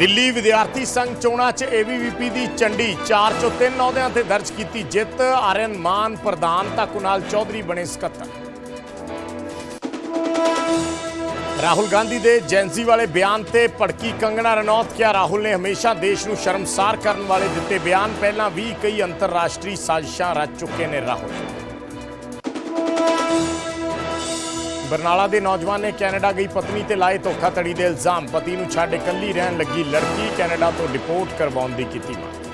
ਦਿੱਲੀ ਵਿਦਿਆਰਥੀ ਸੰਘ ਚੋਣਾਂ 'ਚ ਏਬੀਵੀਪੀ ਦੀ ਚੰਡੀ 4 ਚੋਂ 3 ਅਹੁਦਿਆਂ ਤੇ ਦਰਜ ਕੀਤੀ ਜਿੱਤ। ਆਰਿਅਨ ਮਾਨ ਪ੍ਰਧਾਨ ਤਾਂ ਕੁਨਾਲ ਚੌਧਰੀ ਬਣੇ ਸਕੱਤਰ। ਰਾਹੁਲ ਗਾਂਧੀ ਦੇ ਜੈਂਸੀ ਵਾਲੇ ਬਿਆਨ ਤੇ ਭੜਕੀ ਕੰਗਣਾ ਰਣੌਤ, ਕਿਹਾ ਰਾਹੁਲ ਨੇ ਹਮੇਸ਼ਾ ਦੇਸ਼ ਨੂੰ ਸ਼ਰਮਸਾਰ ਕਰਨ ਵਾਲੇ ਦਿੱਤੇ ਬਿਆਨ। ਪਹਿਲਾਂ ਵੀ ਕਈ ਅੰਤਰਰਾਸ਼ਟਰੀ ਸਾਜ਼ਿਸ਼ਾਂ ਰਚ ਚੁੱਕੇ ਨੇ ਰਾਹੁਲ। ਬਰਨਾਲਾ ਦੇ ਨੌਜਵਾਨ ਨੇ ਕੈਨੇਡਾ ਗਈ ਪਤਨੀ ਤੇ ਲਾਏ ਧੋਖਾਧੜੀ ਦੇ ਇਲਜ਼ਾਮ। ਪਤੀ ਨੂੰ ਛੱਡ ਇਕੱਲੀ ਰਹਿਣ ਲੱਗੀ ਲੜਕੀ, ਕੈਨੇਡਾ ਤੋਂ ਡਿਪੋਰਟ ਕਰਵਾਉਣ ਦੀ ਕੀਤੀ ਮੰਗ।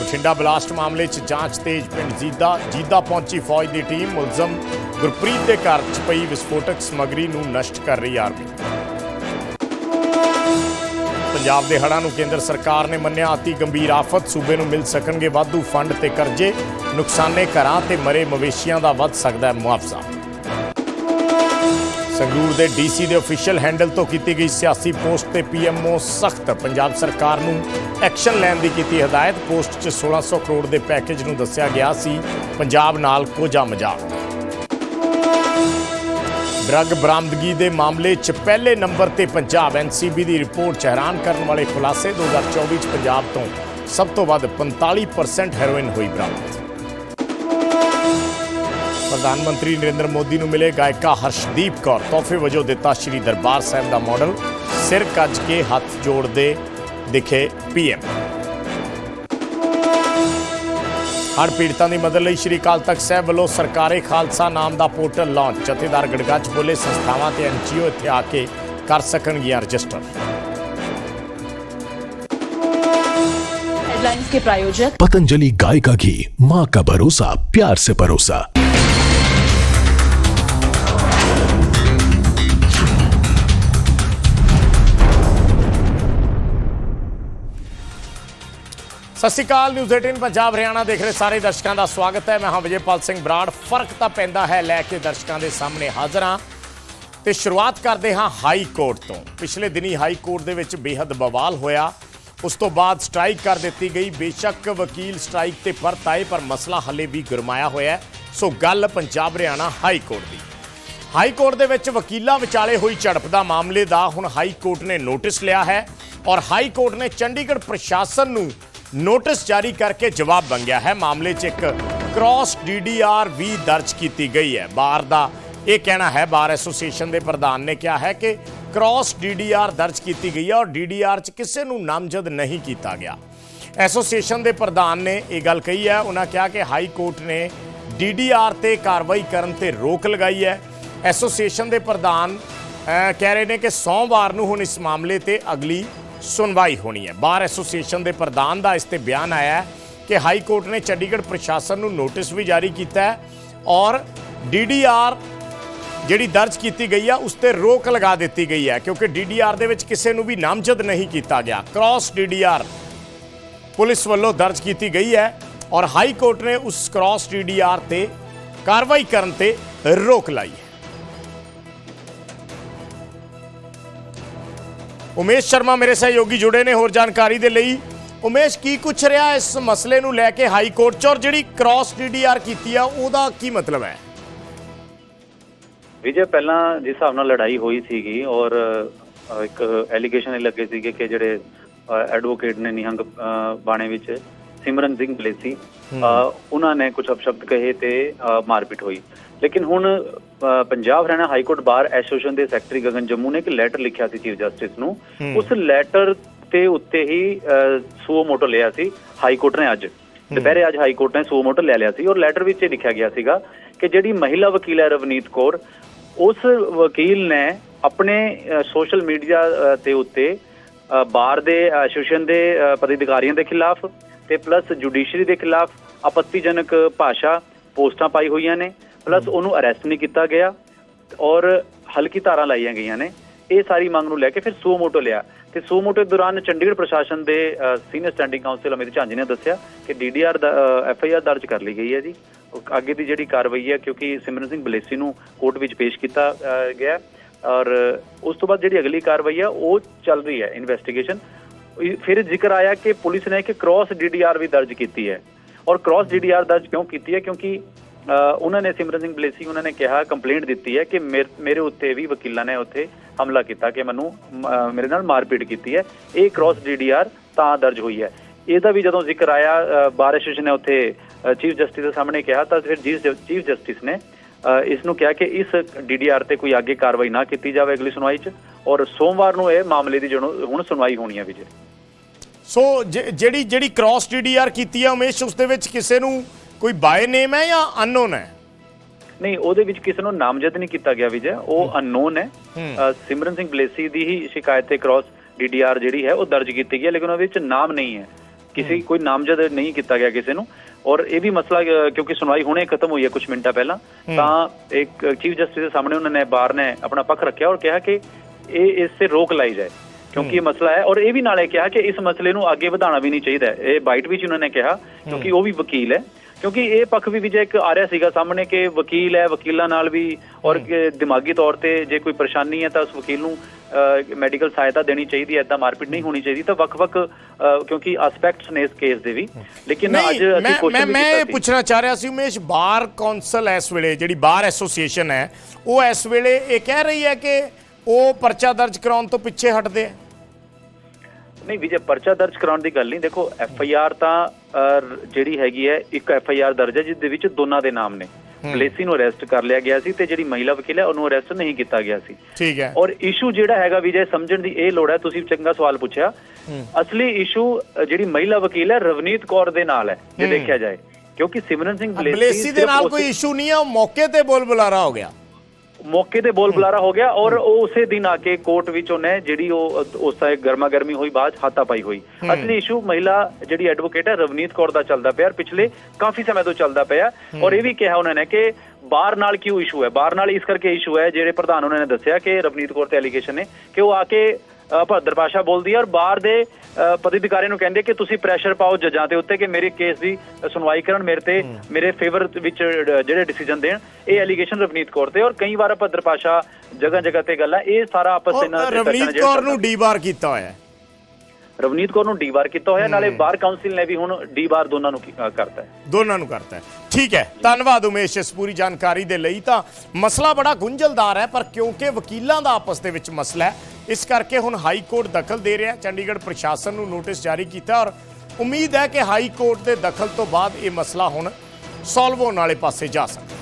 ਬਠਿੰਡਾ ਬਲਾਸਟ ਮਾਮਲੇ 'ਚ ਜਾਂਚ ਤੇਜ਼, ਪਿੰਡ ਜੀਦਾ ਜੀਦਾ ਪਹੁੰਚੀ ਫੌਜ ਦੀ ਟੀਮ, ਮੁਲਜ਼ਮ ਗੁਰਪ੍ਰੀਤ ਦੇ ਘਰ 'ਚ ਪਈ ਵਿਸਫੋਟਕ ਸਮੱਗਰੀ ਨੂੰ ਨਸ਼ਟ ਕਰ ਰਹੀ ਆਰਮੀ। ਪੰਜਾਬ ਦੇ ਹੜ੍ਹਾਂ ਨੂੰ ਕੇਂਦਰ ਸਰਕਾਰ ਨੇ ਮੰਨਿਆ, ਅਤੀ ਗੰਭੀਰ ਆਫਤ। ਸੂਬੇ ਨੂੰ ਮਿਲ ਸਕਣਗੇ ਵਾਧੂ ਫੰਡ ਤੇ ਕਰਜ਼ੇ। ਨੁਕਸਾਨੇ ਘਰਾਂ ਤੇ ਮਰੇ ਮਵੇਸ਼ੀਆਂ ਦਾ ਵੱਧ ਸਕਦਾ ਹੈ ਮੁਆਵਜ਼ਾ। ਸੰਗਰੂਰ ਦੇ ਡੀਸੀ ਦੇ ਅਫੀਸ਼ੀਅਲ ਹੈਂਡਲ ਤੋਂ ਕੀਤੀ ਗਈ ਸਿਆਸੀ ਪੋਸਟ ਤੇ ਪੀਐਮਓ ਸਖਤ। ਪੰਜਾਬ ਸਰਕਾਰ ਨੂੰ ਐਕਸ਼ਨ ਲੈਣ ਦੀ ਕੀਤੀ ਹਦਾਇਤ। ਪੋਸਟ 'ਚ 1600 ਕਰੋੜ ਦੇ ਪੈਕੇਜ ਨੂੰ ਦੱਸਿਆ ਗਿਆ ਸੀ। ਪੰਜਾਬ ਨਾਲ ਕੋਝਾ ਮਜ਼ਾਕ। ਡਰੱਗ ਬਰਾਮਦਗੀ ਦੇ ਮਾਮਲੇ 'ਚ ਪਹਿਲੇ ਨੰਬਰ ਤੇ ਪੰਜਾਬ ਐਨਸੀਬੀ ਦੀ ਰਿਪੋਰਟ 'ਚ ਹੈਰਾਨ ਕਰਨ ਵਾਲੇ ਖੁਲਾਸੇ 2024 'ਚ ਪੰਜਾਬ ਤੋਂ ਸਭ ਤੋਂ ਵੱਧ 45% ਹੈਰੋਇਨ ਹੋਈ ਬਰਾਮਦ। ਪ੍ਰਧਾਨ ਮੰਤਰੀ ਨਰਿੰਦਰ ਮੋਦੀ ਨੂੰ ਮਿਲੇ ਗਾਇਕਾ ਹਰਸ਼ਦੀਪ ਕੌਰ। ਤੋਹਫੇ ਵਜੋਂ ਦਿੱਤਾ ਸ਼੍ਰੀ ਦਰਬਾਰ ਸਾਹਿਬ ਦਾ ਮਾਡਲ। ਸਿਰ ਕੱਜ ਕੇ ਹੱਥ ਜੋੜਦੇ ਦਿਖੇ ਪੀਐਮ ਹੜ੍ਹ ਪੀੜਤਾਂ ਦੀ ਮਦਦ ਲਈ ਸ਼੍ਰੀ ਅਕਾਲ ਤਖਤ ਸਾਹਿਬ ਵੱਲੋਂ ਸਰਕਾਰੇ ਖਾਲਸਾ ਨਾਮ ਦਾ ਪੋਰਟਲ ਲਾਂਚ ਜਥੇਦਾਰ ਗੜਗੱਜ ਬੋਲੇ ਸੰਸਥਾਵਾਂ ਤੇ ਐਨਜੀਓ ਇੱਥੇ ਆ ਕੇ ਕਰ ਸਕਣਗੀਆਂ ਰਜਿਸਟਰ हेडलाइंस के प्रायोजक पतंजलि गाय का घी माँ का भरोसा प्यार से परोसा ਸਤਿ ਸ਼੍ਰੀ ਅਕਾਲ ਨਿਊਜ਼ 18 ਪੰਜਾਬ, ਹਰਿਆਣਾ ਦੇਖ ਰਹੇ ਸਾਰੇ ਦਰਸ਼ਕਾਂ ਦਾ ਸਵਾਗਤ ਹੈ। ਮੈਂ ਹਾਂ ਵਿਜੇਪਾਲ ਸਿੰਘ ਬਰਾੜ। ਫ਼ਰਕ ਤਾਂ ਪੈਂਦਾ ਹੈ, ਲੈ ਕੇ ਦਰਸ਼ਕਾਂ ਦੇ ਸਾਹਮਣੇ ਹਾਜ਼ਰ ਹਾਂ। ਤੇ ਸ਼ੁਰੂਆਤ ਕਰਦੇ ਹਾਂ ਹਾਈ ਕੋਰਟ ਤੋਂ। ਪਿਛਲੇ ਦਿਨੀ ਹਾਈ ਕੋਰਟ ਦੇ ਵਿੱਚ ਬੇਹੱਦ ਬਵਾਲ ਹੋਇਆ। ਉਸ ਤੋਂ ਬਾਅਦ ਸਟ੍ਰਾਈਕ ਕਰ ਦਿੱਤੀ ਗਈ। ਬੇਸ਼ੱਕ ਵਕੀਲ ਸਟ੍ਰਾਈਕ ਤੇ ਪਰਤ ਆਏ, ਪਰ ਮਸਲਾ ਹੱਲੇ ਵੀ ਗਰਮਾਇਆ ਹੋਇਆ ਸੋ ਗੱਲ ਪੰਜਾਬ, ਹਰਿਆਣਾ ਹਾਈ ਕੋਰਟ ਦੀ। ਹਾਈ ਕੋਰਟ ਦੇ ਵਿੱਚ ਵਕੀਲਾਂ ਵਿਚਾਲੇ ਹੋਈ ਝੜਪ ਦਾ ਮਾਮਲੇ ਦਾ ਹੁਣ ਹਾਈ ਕੋਰਟ ਨੇ ਨੋਟਿਸ ਲਿਆ ਹੈ। ਔਰ ਹਾਈ ਕੋਰਟ ਨੇ ਚੰਡੀਗੜ੍ਹ ਪ੍ਰਸ਼ਾਸਨ ਨੂੰ ਨੋਟਿਸ ਜਾਰੀ ਕਰਕੇ ਜਵਾਬ ਮੰਗਿਆ ਹੈ। ਮਾਮਲੇ 'ਚ ਇੱਕ ਕ੍ਰਾਸ ਡੀਡੀਆਰ ਵੀ ਦਰਜ ਕੀਤੀ ਗਈ ਹੈ। ਬਾਰ ਦਾ ਇਹ ਕਹਿਣਾ ਹੈ ਬਾਰ ਐਸੋਸੀਏਸ਼ਨ ਦੇ ਪ੍ਰਧਾਨ ਨੇ ਕਿਹਾ ਹੈ ਕਿ ਕ੍ਰਾਸ ਡੀਡੀਆਰ ਦਰਜ ਕੀਤੀ ਗਈ ਹੈ ਔਰ ਡੀਡੀਆਰ 'ਚ ਕਿਸੇ ਨੂੰ ਨਾਮਜ਼ਦ ਨਹੀਂ ਕੀਤਾ ਗਿਆ। ਐਸੋਸੀਏਸ਼ਨ ਦੇ ਪ੍ਰਧਾਨ ਨੇ ਇਹ ਗੱਲ ਕਹੀ ਹੈ। ਉਹਨਾਂ ਕਿਹਾ ਕਿ ਹਾਈ ਕੋਰਟ ਨੇ ਡੀਡੀਆਰ ਤੇ ਕਾਰਵਾਈ ਕਰਨ ਤੇ ਰੋਕ ਲਗਾਈ ਹੈ। ਐਸੋਸੀਏਸ਼ਨ ਦੇ ਪ੍ਰਧਾਨ ਕਹਿ ਰਹੇ ਨੇ ਕਿ ਸੋਮਵਾਰ ਨੂੰ ਹੁਣ ਇਸ ਮਾਮਲੇ ਤੇ ਅਗਲੀ ਸੁਣਵਾਈ ਹੋਣੀ ਹੈ। ਬਾਰ ਐਸੋਸੀਏਸ਼ਨ ਦੇ ਪ੍ਰਧਾਨ ਦਾ ਇਸ ਤੇ ਬਿਆਨ ਆਇਆ ਹੈ ਕਿ ਹਾਈ ਕੋਰਟ ਨੇ ਚੰਡੀਗੜ੍ਹ ਪ੍ਰਸ਼ਾਸਨ ਨੂੰ ਨੋਟਿਸ ਵੀ ਜਾਰੀ ਕੀਤਾ ਹੈ ਔਰ ਡੀਡੀਆਰ ਜਿਹੜੀ ਦਰਜ ਕੀਤੀ ਗਈ ਆ, ਉਸ ਤੇ ਰੋਕ ਲਗਾ ਦਿੱਤੀ ਗਈ ਹੈ ਕਿਉਂਕਿ ਡੀਡੀਆਰ ਦੇ ਵਿੱਚ ਕਿਸੇ ਨੂੰ ਵੀ ਨਾਮਜ਼ਦ ਨਹੀਂ ਕੀਤਾ ਗਿਆ। ਕ੍ਰਾਸ ਡੀਡੀਆਰ ਪੁਲਿਸ ਵੱਲੋਂ ਦਰਜ ਕੀਤੀ ਗਈ ਹੈ ਔਰ ਹਾਈ ਕੋਰਟ ਨੇ ਉਸ ਕ੍ਰਾਸ ਡੀਡੀਆਰ ਤੇ ਕਾਰਵਾਈ ਕਰਨ ਤੇ ਰੋਕ ਲਾਈ ਉਮੇਸ਼ ਸ਼ਰਮਾ ਮੇਰੇ ਸਹਿਯੋਗੀ ਜੁੜੇ ਨੇ ਹੋਰ ਜਾਣਕਾਰੀ ਦੇ ਲਈ। ਉਮੇਸ਼, ਕੀ ਕੁਛ ਰਿਹਾ ਇਸ ਮਸਲੇ ਨੂੰ ਲੈ ਕੇ ਹਾਈ ਕੋਰਟ 'ਚ ਔਰ ਜਿਹੜੀ ਕ੍ਰਾਸ ਡੀਡੀਆਰ ਕੀਤੀ ਆ, ਉਹਦਾ ਕੀ ਮਤਲਬ ਹੈ? ਵਿਜੇ, ਪਹਿਲਾਂ ਜਿਸ ਹਿਸਾਬ ਨਾਲ ਲੜਾਈ ਹੋਈ ਸੀਗੀ ਔਰ ਇੱਕ ਐਲੀਗੇਸ਼ਨ ਲੱਗੇ ਸੀਗੇ ਕਿ ਜਿਹੜੇ ਐਡਵੋਕੇਟ ਨੇ ਨਿਹੰਗ ਬਾਣੇ ਵਿੱਚ ਸਿਮਰਨ ਸਿੰਘ ਬਲੇਸੀ ਅ, ਉਹਨਾਂ ਨੇ ਕੁਝ ਅਪਸ਼ਬਦ ਕਹੇ ਤੇ ਮਾਰਪੀਟ ਹੋਈ। ਲੇਕਿਨ ਹੁਣ Punjab Haryana high court bar association ਦੇ ਸੈਕਟਰੀ ਗਗਨ ਜੰਮੂ ਨੇ ਇੱਕ ਲੈਟਰ ਲਿਖਿਆ ਸੀ ਚੀਫ ਜਸਟਿਸ ਨੂੰ। ਉਸ ਲੈਟਰ ਤੇ ਉੱਤੇ ਹੀ ਸੂਓ ਮੋਟੋ ਲਿਆ ਸੀ ਹਾਈ ਕੋਰਟ ਨੇ ਅੱਜ। ਦੁਪਹਿਰੇ ਅੱਜ ਹਾਈ ਕੋਰਟ ਨੇ ਸੂਓ ਮੋਟੋ ਲੈ ਲਿਆ ਸੀ ਔਰ ਲੈਟਰ ਵਿੱਚ ਇਹ ਲਿਖਿਆ ਗਿਆ ਸੀਗਾ ਕਿ ਜਿਹੜੀ ਮਹਿਲਾ ਵਕੀਲ ਹੈ ਰਵਨੀਤ ਕੌਰ ਉਸ ਵਕੀਲ ਨੇ ਆਪਣੇ ਸੋਸ਼ਲ ਮੀਡੀਆ ਤੇ ਉੱਤੇ ਬਾਰ ਦੇ ਐਸੋਸੀਏਸ਼ਨ ਦੇ ਪਦਾਧਿਕਾਰੀਆਂ ਦੇ ਖਿਲਾਫ ਤੇ ਪਲੱਸ ਜੁਡੀਸ਼ਰੀ ਦੇ ਖਿਲਾਫ ਆਪੱਤੀਜਨਕ ਭਾਸ਼ਾ ਪੋਸਟਾਂ ਪਾਈ ਹੋਈਆਂ ਨੇ ਪਲੱਸ ਉਹਨੂੰ ਅਰੈਸਟ ਨਹੀਂ ਕੀਤਾ ਗਿਆ ਔਰ ਹਲਕੀ ਧਾਰਾਂ ਲਾਈਆਂ ਗਈਆਂ ਨੇ। ਇਹ ਸਾਰੀ ਮੰਗ ਨੂੰ ਲੈ ਕੇ ਫਿਰ ਸੂ ਮੋਟੋ ਲਿਆ। ਤੇ ਸੂ ਮੋਟੋ ਦੌਰਾਨ ਚੰਡੀਗੜ੍ਹ ਪ੍ਰਸ਼ਾਸਨ ਦੇ senior standing counsel Amit Jhanji ਨੇ ਦੱਸਿਆ ਕਿ ਡੀਡੀਆਰ ਐਫ ਆਈ ਆਰ ਦਰਜ ਕਰ ਲਈ ਗਈ ਹੈ ਜੀ। ਅੱਗੇ ਦੀ ਜਿਹੜੀ ਕਾਰਵਾਈ ਹੈ ਕਿਉਂਕਿ ਸਿਮਰਨ ਸਿੰਘ ਬਲੇਸੀ ਨੂੰ ਕੋਰਟ ਵਿੱਚ ਪੇਸ਼ ਕੀਤਾ ਗਿਆ। ਔਰ ਉਸ ਤੋਂ ਬਾਅਦ ਜਿਹੜੀ ਅਗਲੀ ਕਾਰਵਾਈ ਹੈ ਉਹ ਚੱਲ ਰਹੀ ਹੈ ਇਨਵੈਸਟੀਗੇਸ਼ਨ ਫਿਰ ਜ਼ਿਕਰ ਆਇਆ ਕਿ ਪੁਲਿਸ ਨੇ ਇੱਕ ਕ੍ਰਾਸ ਡੀਡੀਆਰ ਵੀ ਦਰਜ ਕੀਤੀ ਹੈ। ਔਰ ਕ੍ਰਾਸ ਡੀਡੀਆਰ ਦਰਜ ਕਿਉਂ ਕੀਤੀ ਹੈ? ਕਿਉਂਕਿ ਉਹਨਾਂ ਨੇ ਸਿਮਰਨ ਸਿੰਘ ਬਲੇਸੀ ਉਹਨਾਂ ਨੇ ਕਿਹਾ ਕੰਪਲੇਂਟ ਦਿੱਤੀ ਹੈ ਕਿ ਮੇਰ- ਮੇਰੇ ਉੱਤੇ ਵੀ ਵਕੀਲਾਂ ਨੇ ਉੱਥੇ ਹਮਲਾ ਕੀਤਾ ਕਿ ਮੈਨੂੰ ਮੇਰੇ ਨਾਲ ਮਾਰਪੀਟ ਕੀਤੀ ਹੈ। ਇਹ ਕ੍ਰਾਸ ਡੀਡੀਆਰ ਤਾਂ ਦਰਜ ਹੋਈ ਹੈ। ਇਹਦਾ ਵੀ ਜਦੋਂ ਜ਼ਿਕਰ ਆਇਆ ਅ, ਨੇ ਉੱਥੇ ਚੀਫ ਜਸਟਿਸ ਦੇ ਸਾਹਮਣੇ ਕਿਹਾ ਤਾਂ ਫਿਰ ਚੀਫ ਜਸਟਿਸ ਨੇ ਇਸ ਨੂੰ ਕਿਹਾ ਕਿ ਇਸ ਡੀਡੀਆਰ ਤੇ ਕੋਈ ਅੱਗੇ ਕਾਰਵਾਈ ਨਾ ਕੀਤੀ ਜਾਵੇ ਅਗਲੀ ਸੁਣਵਾਈ 'ਚ ਔਰ ਸੋਮਵਾਰ ਨੂੰ ਇਹ ਮਾਮਲੇ ਦੀ ਹੁਣ ਸੁਣਵਾਈ ਹੋਣੀ ਹੈ ਵਿਜੇ। ਸੋ ਜਿਹੜੀ ਜਿਹੜੀ ਕ੍ਰਾਸ ਡੀਡੀਆਰ ਕੀਤੀ ਹੈ ਉਮੇਸ਼ ਉਸ ਦੇ ਵਿੱਚ ਕਿਸੇ ਨੂੰ ਕੋਈ ਬਾਏ ਨੇਮ ਹੈ ਜਾਂ ਅਨਨੋਨ ਹੈ? ਨਹੀਂ ਉਹਦੇ ਵਿੱਚ ਕਿਸੇ ਨੂੰ ਨਾਮਜ਼ਦ ਨਹੀਂ ਕੀਤਾ ਗਿਆ ਵਿਜੇ ਉਹ ਅਨਨੋਨ ਹੈ। ਸਿਮਰਨ ਸਿੰਘ ਬਲੇਸੀ ਦੀ ਹੀ ਸ਼ਿਕਾਇਤ ਤੇ ਕ੍ਰਾਸ ਡੀਡੀਆਰ ਜਿਹੜੀ ਹੈ ਉਹ ਦਰਜ ਕੀਤੀ ਗਈ ਹੈ ਲੇਕਿਨ ਉਹਦੇ ਵਿੱਚ ਨਾਮ ਨਹੀਂ ਹੈ। ਕਿਸੇ ਕੋਈ ਨਾਮਜ਼ਦ ਨਹੀਂ ਕੀਤਾ ਗਿਆ ਕਿਸੇ ਨੂੰ। ਔਰ ਇਹ ਵੀ ਮਸਲਾ ਕਿਉਂਕਿ ਸੁਣਵਾਈ ਹੁਣੇ ਖਤਮ ਹੋਈ ਹੈ ਕੁਝ ਮਿੰਟਾਂ ਪਹਿਲਾਂ ਤਾਂ ਇੱਕ ਚੀਫ ਜਸਟਿਸ ਦੇ ਸਾਹਮਣੇ ਉਹਨਾਂ ਨੇ ਬਾਰ ਨੇ ਆਪਣਾ ਪੱਖ ਰੱਖਿਆ ਔਰ ਕਿਹਾ ਕਿ ਇਹ ਇਸ ਤੇ ਰੋਕ ਲਾਈ ਜਾਏ ਕਿਉਂਕਿ ਇਹ ਮਸਲਾ ਹੈ। ਔਰ ਇਹ ਵੀ ਨਾਲੇ ਕਿਹਾ ਕਿ ਇਸ ਮਸਲੇ ਨੂੰ ਅੱਗੇ ਵਧਾਉਣਾ ਵੀ ਨਹੀਂ ਚਾਹੀਦਾ। ਇਹ ਬਾਈਟ ਵਿੱਚ ਉਹਨਾਂ ਨੇ ਕਿਹਾ ਕਿਉਂਕਿ ਉਹ ਵੀ ਵਕੀਲ ਹੈ। ਕਿਉਂਕਿ ਇਹ ਪੱਖ ਵੀ ਵਿਜੇ ਇੱਕ ਆ ਰਿਹਾ ਸੀਗਾ ਸਾਹਮਣੇ ਕਿ ਵਕੀਲ ਹੈ ਵਕੀਲਾਂ ਨਾਲ ਵੀ ਔਰ ਦਿਮਾਗੀ ਤੌਰ ਤੇ ਜੇ ਕੋਈ ਪਰੇਸ਼ਾਨੀ ਹੈ ਤਾਂ ਉਸ ਵਕੀਲ ਨੂੰ ਮੈਡੀਕਲ ਸਹਾਇਤਾ ਦੇਣੀ ਚਾਹੀਦੀ ਹੈ ਇਦਾਂ ਮਾਰਪੀਟ ਨਹੀਂ ਹੋਣੀ ਚਾਹੀਦੀ ਤਾਂ ਵੱਖ-ਵੱਖ ਕਿਉਂਕਿ ਐਸਪੈਕਟਸ ਨੇ ਇਸ ਕੇਸ ਦੇ ਵੀ। ਲੇਕਿਨ ਅੱਜ ਅਸੀਂ ਮੈਂ ਮੈਂ ਕੋਸ਼ਿਸ਼ ਮੈਂ ਸੀ। ਪੁੱਛਣਾ ਚਾਹ ਰਿਹਾ ਸੀ ਉਮੇਸ਼ ਬਾਰ ਕੌਂਸਲ ਇਸ ਵੇਲੇ ਜਿਹੜੀ ਬਾਰ ਐਸੋਸੀਏਸ਼ਨ ਹੈ ਉਹ ਇਸ ਵੇਲੇ ਇਹ ਕਹਿ ਰਹੀ ਹੈ ਕਿ ਉਹ ਪਰਚਾ ਦਰਜ ਕਰਾਉਣ ਤੋਂ ਪਿੱਛੇ ਹਟਦੇ ਆ? ਨਹੀਂ ਵਿਜੇ ਪਰਚਾ ਦਰਜ ਕਰਾਉਣ ਦੀ ਗੱਲ ਨਹੀਂ। ਦੇਖੋ ਐਫ ਆਈ ਆਰ ਤਾਂ ਜਿਹੜੀ ਹੈਗੀ ਹੈ ਇੱਕ ਐਫ ਆਈ ਆਰ ਦਰਜ ਹੈ ਜਿਸ ਦੇ ਵਿੱਚ ਦੋਨਾਂ ਦੇ ਨਾਮ ਨੇ। ਬਲੇਸੀ ਨੂੰ ਅਰੈਸਟ ਕਰ ਲਿਆ ਗਿਆ ਸੀ ਤੇ ਜਿਹੜੀ ਮਹਿਲਾ ਵਕੀਲ ਹੈ ਉਹਨੂੰ ਅਰੈਸਟ ਨਹੀਂ ਕੀਤਾ ਗਿਆ ਸੀ। ਠੀਕ ਹੈ। ਔਰ ਇਸ਼ੂ ਜਿਹੜਾ ਹੈਗਾ ਵਿਜੇ ਸਮਝਣ ਦੀ ਇਹ ਲੋੜ ਹੈ ਤੁਸੀਂ ਚੰਗਾ ਸਵਾਲ ਪੁੱਛਿਆ। ਅਸਲੀ ਇਸ਼ੂ ਜਿਹੜੀ ਮਹਿਲਾ ਵਕੀਲ ਹੈ ਰਵਨੀਤ ਕੌਰ ਦੇ ਨਾਲ ਹੈ ਜੇ ਦੇਖਿਆ ਜਾਏ। ਕਿਉਂਕਿ ਸਿਮਰਨ ਸਿੰਘ ਬਲੇਸੀ ਦੇ ਨਾਲ ਕੋਈ ਇਸ਼ੂ ਨਹੀਂ ਹੈ ਉਹ ਮੌਕੇ ਤੇ ਬੋਲ ਬੁਲਾਰਾ ਹੋ ਗਿਆ। ਮੌਕੇ ਤੇ ਬੋਲ ਬੁਲਾਰਾ ਹੋ ਗਿਆ ਔਰ ਉਹ ਉਸੇ ਦਿਨ ਆ ਕੇ ਕੋਰਟ ਵਿੱਚ ਉਹਨੇ ਜਿਹੜੀ ਉਹ ਉਸ ਦਾ ਗਰਮਾ ਗਰਮੀ ਹੋਈ ਬਾਅਦ ਹਾਤਾ ਪਾਈ ਹੋਈ। ਅਸਲੀ ਇਸ਼ੂ ਮਹਿਲਾ ਜਿਹੜੀ ਐਡਵੋਕੇਟ ਹੈ ਰਵਨੀਤ ਕੌਰ ਦਾ ਚੱਲਦਾ ਪਿਆ ਔਰ ਪਿਛਲੇ ਕਾਫੀ ਸਮੇਂ ਤੋਂ ਚੱਲਦਾ ਪਿਆ। ਔਰ ਇਹ ਵੀ ਕਿਹਾ ਉਹਨਾਂ ਨੇ ਕਿ ਬਾਰ ਨਾਲ ਕਿਉਂ ਇਸ਼ੂ ਹੈ? ਬਾਰ ਨਾਲ ਇਸ ਕਰਕੇ ਇਸ਼ੂ ਹੈ ਜਿਹੜੇ ਪ੍ਰਧਾਨ ਉਹਨਾਂ ਨੇ ਦੱਸਿਆ ਕਿ ਰਵਨੀਤ ਕੌਰ ਤੇ ਐਲੀਗੇਸ਼ਨ ਨੇ ਕਿ ਉਹ ਆ ਕੇ ਭਦਰ ਭਾਸ਼ਾ ਬੋਲਦੀ ਹੈ ਔਰ ਬਾਹਰ ਦੇ ਪਦਾਧਿਕਾਰੀ ਨੂੰ ਕਹਿੰਦੇ ਕਿ ਤੁਸੀਂ ਪ੍ਰੈਸ਼ਰ ਪਾਓ ਜੱਜਾਂ ਦੇ ਉੱਤੇ ਕਿ ਮੇਰੇ ਕੇਸ ਦੀ ਸੁਣਵਾਈ ਕਰਨ ਮੇਰੇ ਤੇ ਮੇਰੇ ਫੇਵਰ ਵਿੱਚ ਜਿਹੜੇ ਡਿਸੀਜਨ ਦੇਣ ਇਹ ਐਲੀਗੇਸ਼ਨ ਰਵਨੀਤ ਕੌਰ ਤੇ। ਔਰ ਕਈ ਵਾਰ ਭਦਰ ਭਾਸ਼ਾ ਜਗ੍ਹਾ ਜਗ੍ਹਾ ਤੇ ਗੱਲ ਹੈ ਇਹ ਸਾਰਾ ਆਪਸ ਇਹਨਾਂ ਦੇ ਰਵਨੀਤ ਕੌਰ ਨੂੰ ਡੀ ਬਾਰ ਕੀਤਾ ਹੋਇਆ ਹੈ। ਰਵਨੀਤ ਕੌਰ ਨੂੰ ਡੀ ਬਾਰ ਕੀਤਾ ਹੋਇਆ ਨਾਲੇ ਬਾਰ ਕਾਉਂਸਲ ਨੇ ਵੀ ਹੁਣ ਡੀ ਬਾਰ ਦੋਨਾਂ ਨੂੰ ਕਰਤਾ ਹੈ। ਦੋਨਾਂ ਨੂੰ ਕਰਤਾ ਹੈ। ਠੀਕ ਹੈ ਧੰਨਵਾਦ ਉਮੇਸ਼ ਇਸ ਪੂਰੀ ਜਾਣਕਾਰੀ ਦੇ ਲਈ। ਤਾਂ ਮਸਲਾ ਬੜਾ ਗੁੰਝਲਦਾਰ ਹੈ ਪਰ ਕਿਉਂਕਿ ਵਕੀਲਾਂ ਦਾ ਆਪਸ ਦੇ ਵਿੱਚ ਮਸਲਾ ਹੈ ਇਸ ਕਰਕੇ ਹੁਣ ਹਾਈ ਕੋਰਟ ਦਖਲ ਦੇ ਰਿਹਾ ਚੰਡੀਗੜ੍ਹ ਪ੍ਰਸ਼ਾਸਨ ਨੂੰ ਨੋਟਿਸ ਜਾਰੀ ਕੀਤਾ ਔਰ ਉਮੀਦ ਹੈ ਕਿ ਹਾਈ ਕੋਰਟ ਦੇ ਦਖਲ ਤੋਂ ਬਾਅਦ ਇਹ ਮਸਲਾ ਹੁਣ ਸੋਲਵ ਹੋਣ ਵਾਲੇ ਪਾਸੇ ਜਾ ਸਕਦਾ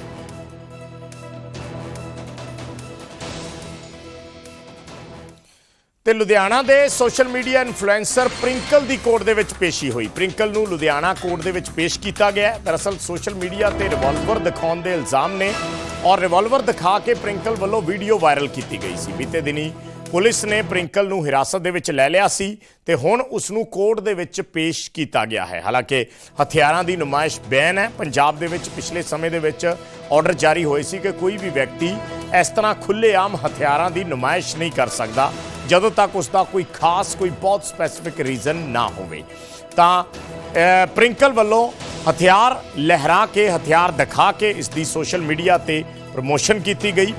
ਤੇ ਲੁਧਿਆਣਾ ਦੇ ਸੋਸ਼ਲ ਮੀਡੀਆ ਇਨਫਲੂਐਂਸਰ ਪ੍ਰਿੰਕਲ ਦੀ ਕੋਰਟ ਦੇ ਵਿੱਚ ਪੇਸ਼ੀ ਹੋਈ। ਪ੍ਰਿੰਕਲ ਨੂੰ ਲੁਧਿਆਣਾ ਕੋਰਟ ਦੇ ਵਿੱਚ ਪੇਸ਼ ਕੀਤਾ ਗਿਆ ਦਰਅਸਲ ਸੋਸ਼ਲ ਮੀਡੀਆ ਤੇ ਰਿਵਾਲਵਰ ਦਿਖਾਉਣ ਦੇ ਇਲਜ਼ਾਮ ਨੇ ਔਰ ਰਿਵਾਲਵਰ ਦਿਖਾ ਕੇ ਪ੍ਰਿੰਕਲ ਵੱਲੋਂ ਵੀਡੀਓ ਵਾਇਰਲ ਕੀਤੀ ਗਈ ਸੀ। ਬੀਤੇ ਦਿਨੀ ਪੁਲਿਸ ਨੇ ਪ੍ਰਿੰਕਲ ਨੂੰ ਹਿਰਾਸਤ ਦੇ ਵਿੱਚ ਲੈ ਲਿਆ ਸੀ ਤੇ ਹੁਣ ਉਸ ਨੂੰ ਕੋਰਟ ਦੇ ਵਿੱਚ ਪੇਸ਼ ਕੀਤਾ ਗਿਆ ਹੈ। ਹਾਲਾਂਕਿ ਹਥਿਆਰਾਂ ਦੀ ਨੁਮਾਇਸ਼ ਬੈਨ ਹੈ। ਪੰਜਾਬ ਦੇ ਵਿੱਚ ਪਿਛਲੇ ਸਮੇਂ ਦੇ ਵਿੱਚ ਆਰਡਰ ਜਾਰੀ ਹੋਏ ਸੀ ਕਿ ਕੋਈ ਵੀ ਵਿਅਕਤੀ ਇਸ ਤਰ੍ਹਾਂ ਖੁੱਲ੍ਹੇਆਮ ਹਥਿਆਰਾਂ ਦੀ ਨੁਮਾਇਸ਼ ਨਹੀਂ ਕਰ ਸਕਦਾ, ਜਦੋਂ ਤੱਕ ਉਸ ਦਾ ਕੋਈ ਖਾਸ, ਕੋਈ ਬਹੁਤ ਸਪੈਸੀਫਿਕ ਰੀਜ਼ਨ ਨਾ ਹੋਵੇ। ਤਾਂ ਪ੍ਰਿੰਕਲ ਵੱਲੋਂ ਹਥਿਆਰ ਲਹਿਰਾ ਕੇ, ਹਥਿਆਰ ਦਿਖਾ ਕੇ ਇਸ ਦੀ ਸੋਸ਼ਲ ਮੀਡੀਆ ਤੇ ਪ੍ਰਮੋਸ਼ਨ ਕੀਤੀ ਗਈ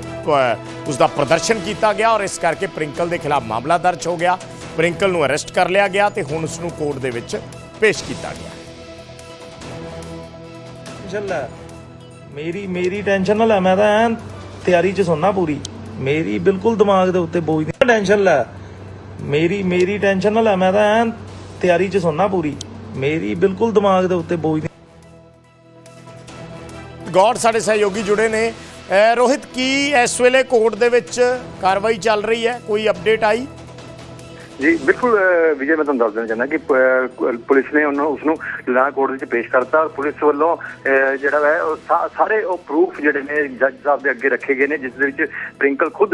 ਉਸ ਦਾ ਪ੍ਰਦਰਸ਼ਨ ਕੀਤਾ ਗਿਆ ਔਰ ਇਸ ਕਰਕੇ ਪ੍ਰਿੰਕਲ ਦੇ ਖਿਲਾਫ ਮਾਮਲਾ ਦਰਜ ਹੋ ਗਿਆ। ਪ੍ਰਿੰਕਲ ਨੂੰ ਅਰੈਸਟ ਕਰ ਲਿਆ ਗਿਆ ਤੇ ਹੁਣ ਉਸ ਨੂੰ ਕੋਰਟ ਦੇ ਵਿੱਚ ਪੇਸ਼ ਕੀਤਾ ਗਿਆ। ਟੈਨਸ਼ਨ ਲੈ। ਮੇਰੀ ਮੇਰੀ ਟੈਨਸ਼ਨ ਨਾ ਲੈ ਮੈਂ ਤਾਂ ਐਨ ਤਿਆਰੀ 'ਚ ਸੋਨਾ ਪੂਰੀ। ਮੇਰੀ ਬਿਲਕੁਲ ਦਿਮਾਗ ਦੇ ਉੱਤੇ ਬੋਝ ਨਹੀਂ। ਟੈਨਸ਼ਨ ਲੈ। ਮੇਰੀ ਮੇਰੀ ਟੈਨਸ਼ਨ ਨਾ ਲੈ ਮੈਂ ਤਾਂ ਐਨ ਤਿਆਰੀ 'ਚ ਸੋਨਾ ਪੂਰੀ। ਮੇਰੀ ਬਿਲਕੁਲ ਦਿਮਾਗ ਦੇ ਉੱਤੇ ਬੋਝ ਨਹੀਂ। ਗੌਡ ਸਾਡੇ ਸਹਿਯੋਗੀ ਜੁੜੇ ਨੇ। ਰੋਹਿਤ, ਕੀ ਇਸ ਵੇਲੇ ਕੋਰਟ ਦੇ ਵਿੱਚ ਕਾਰਵਾਈ ਚੱਲ ਰਹੀ ਹੈ? ਕੋਈ ਅਪਡੇਟ ਆਈ? ਜੀ, ਬਿਲਕੁਲ ਵਿਜੇ, ਮੈਂ ਤੁਹਾਨੂੰ ਦੱਸ ਦੇਣਾ ਚਾਹੁੰਦਾ ਕਿ ਪੁਲਿਸ ਨੇ ਉਹਨੂੰ ਉਸ ਨੂੰ ਲੁਧਿਆਣਾ ਕੋਰਟ ਵਿੱਚ ਪੇਸ਼ ਕਰਤਾ ਔਰ ਪੁਲਿਸ ਵੱਲੋਂ ਜਿਹੜਾ ਹੈ ਸਾਰੇ ਉਹ ਪ੍ਰੂਫ ਜਿਹੜੇ ਨੇ ਜੱਜ ਸਾਹਿਬ ਦੇ ਅੱਗੇ ਰੱਖੇ ਗਏ ਨੇ, ਜਿਸ ਦੇ ਵਿੱਚ ਪ੍ਰਿੰਕਲ ਖੁਦ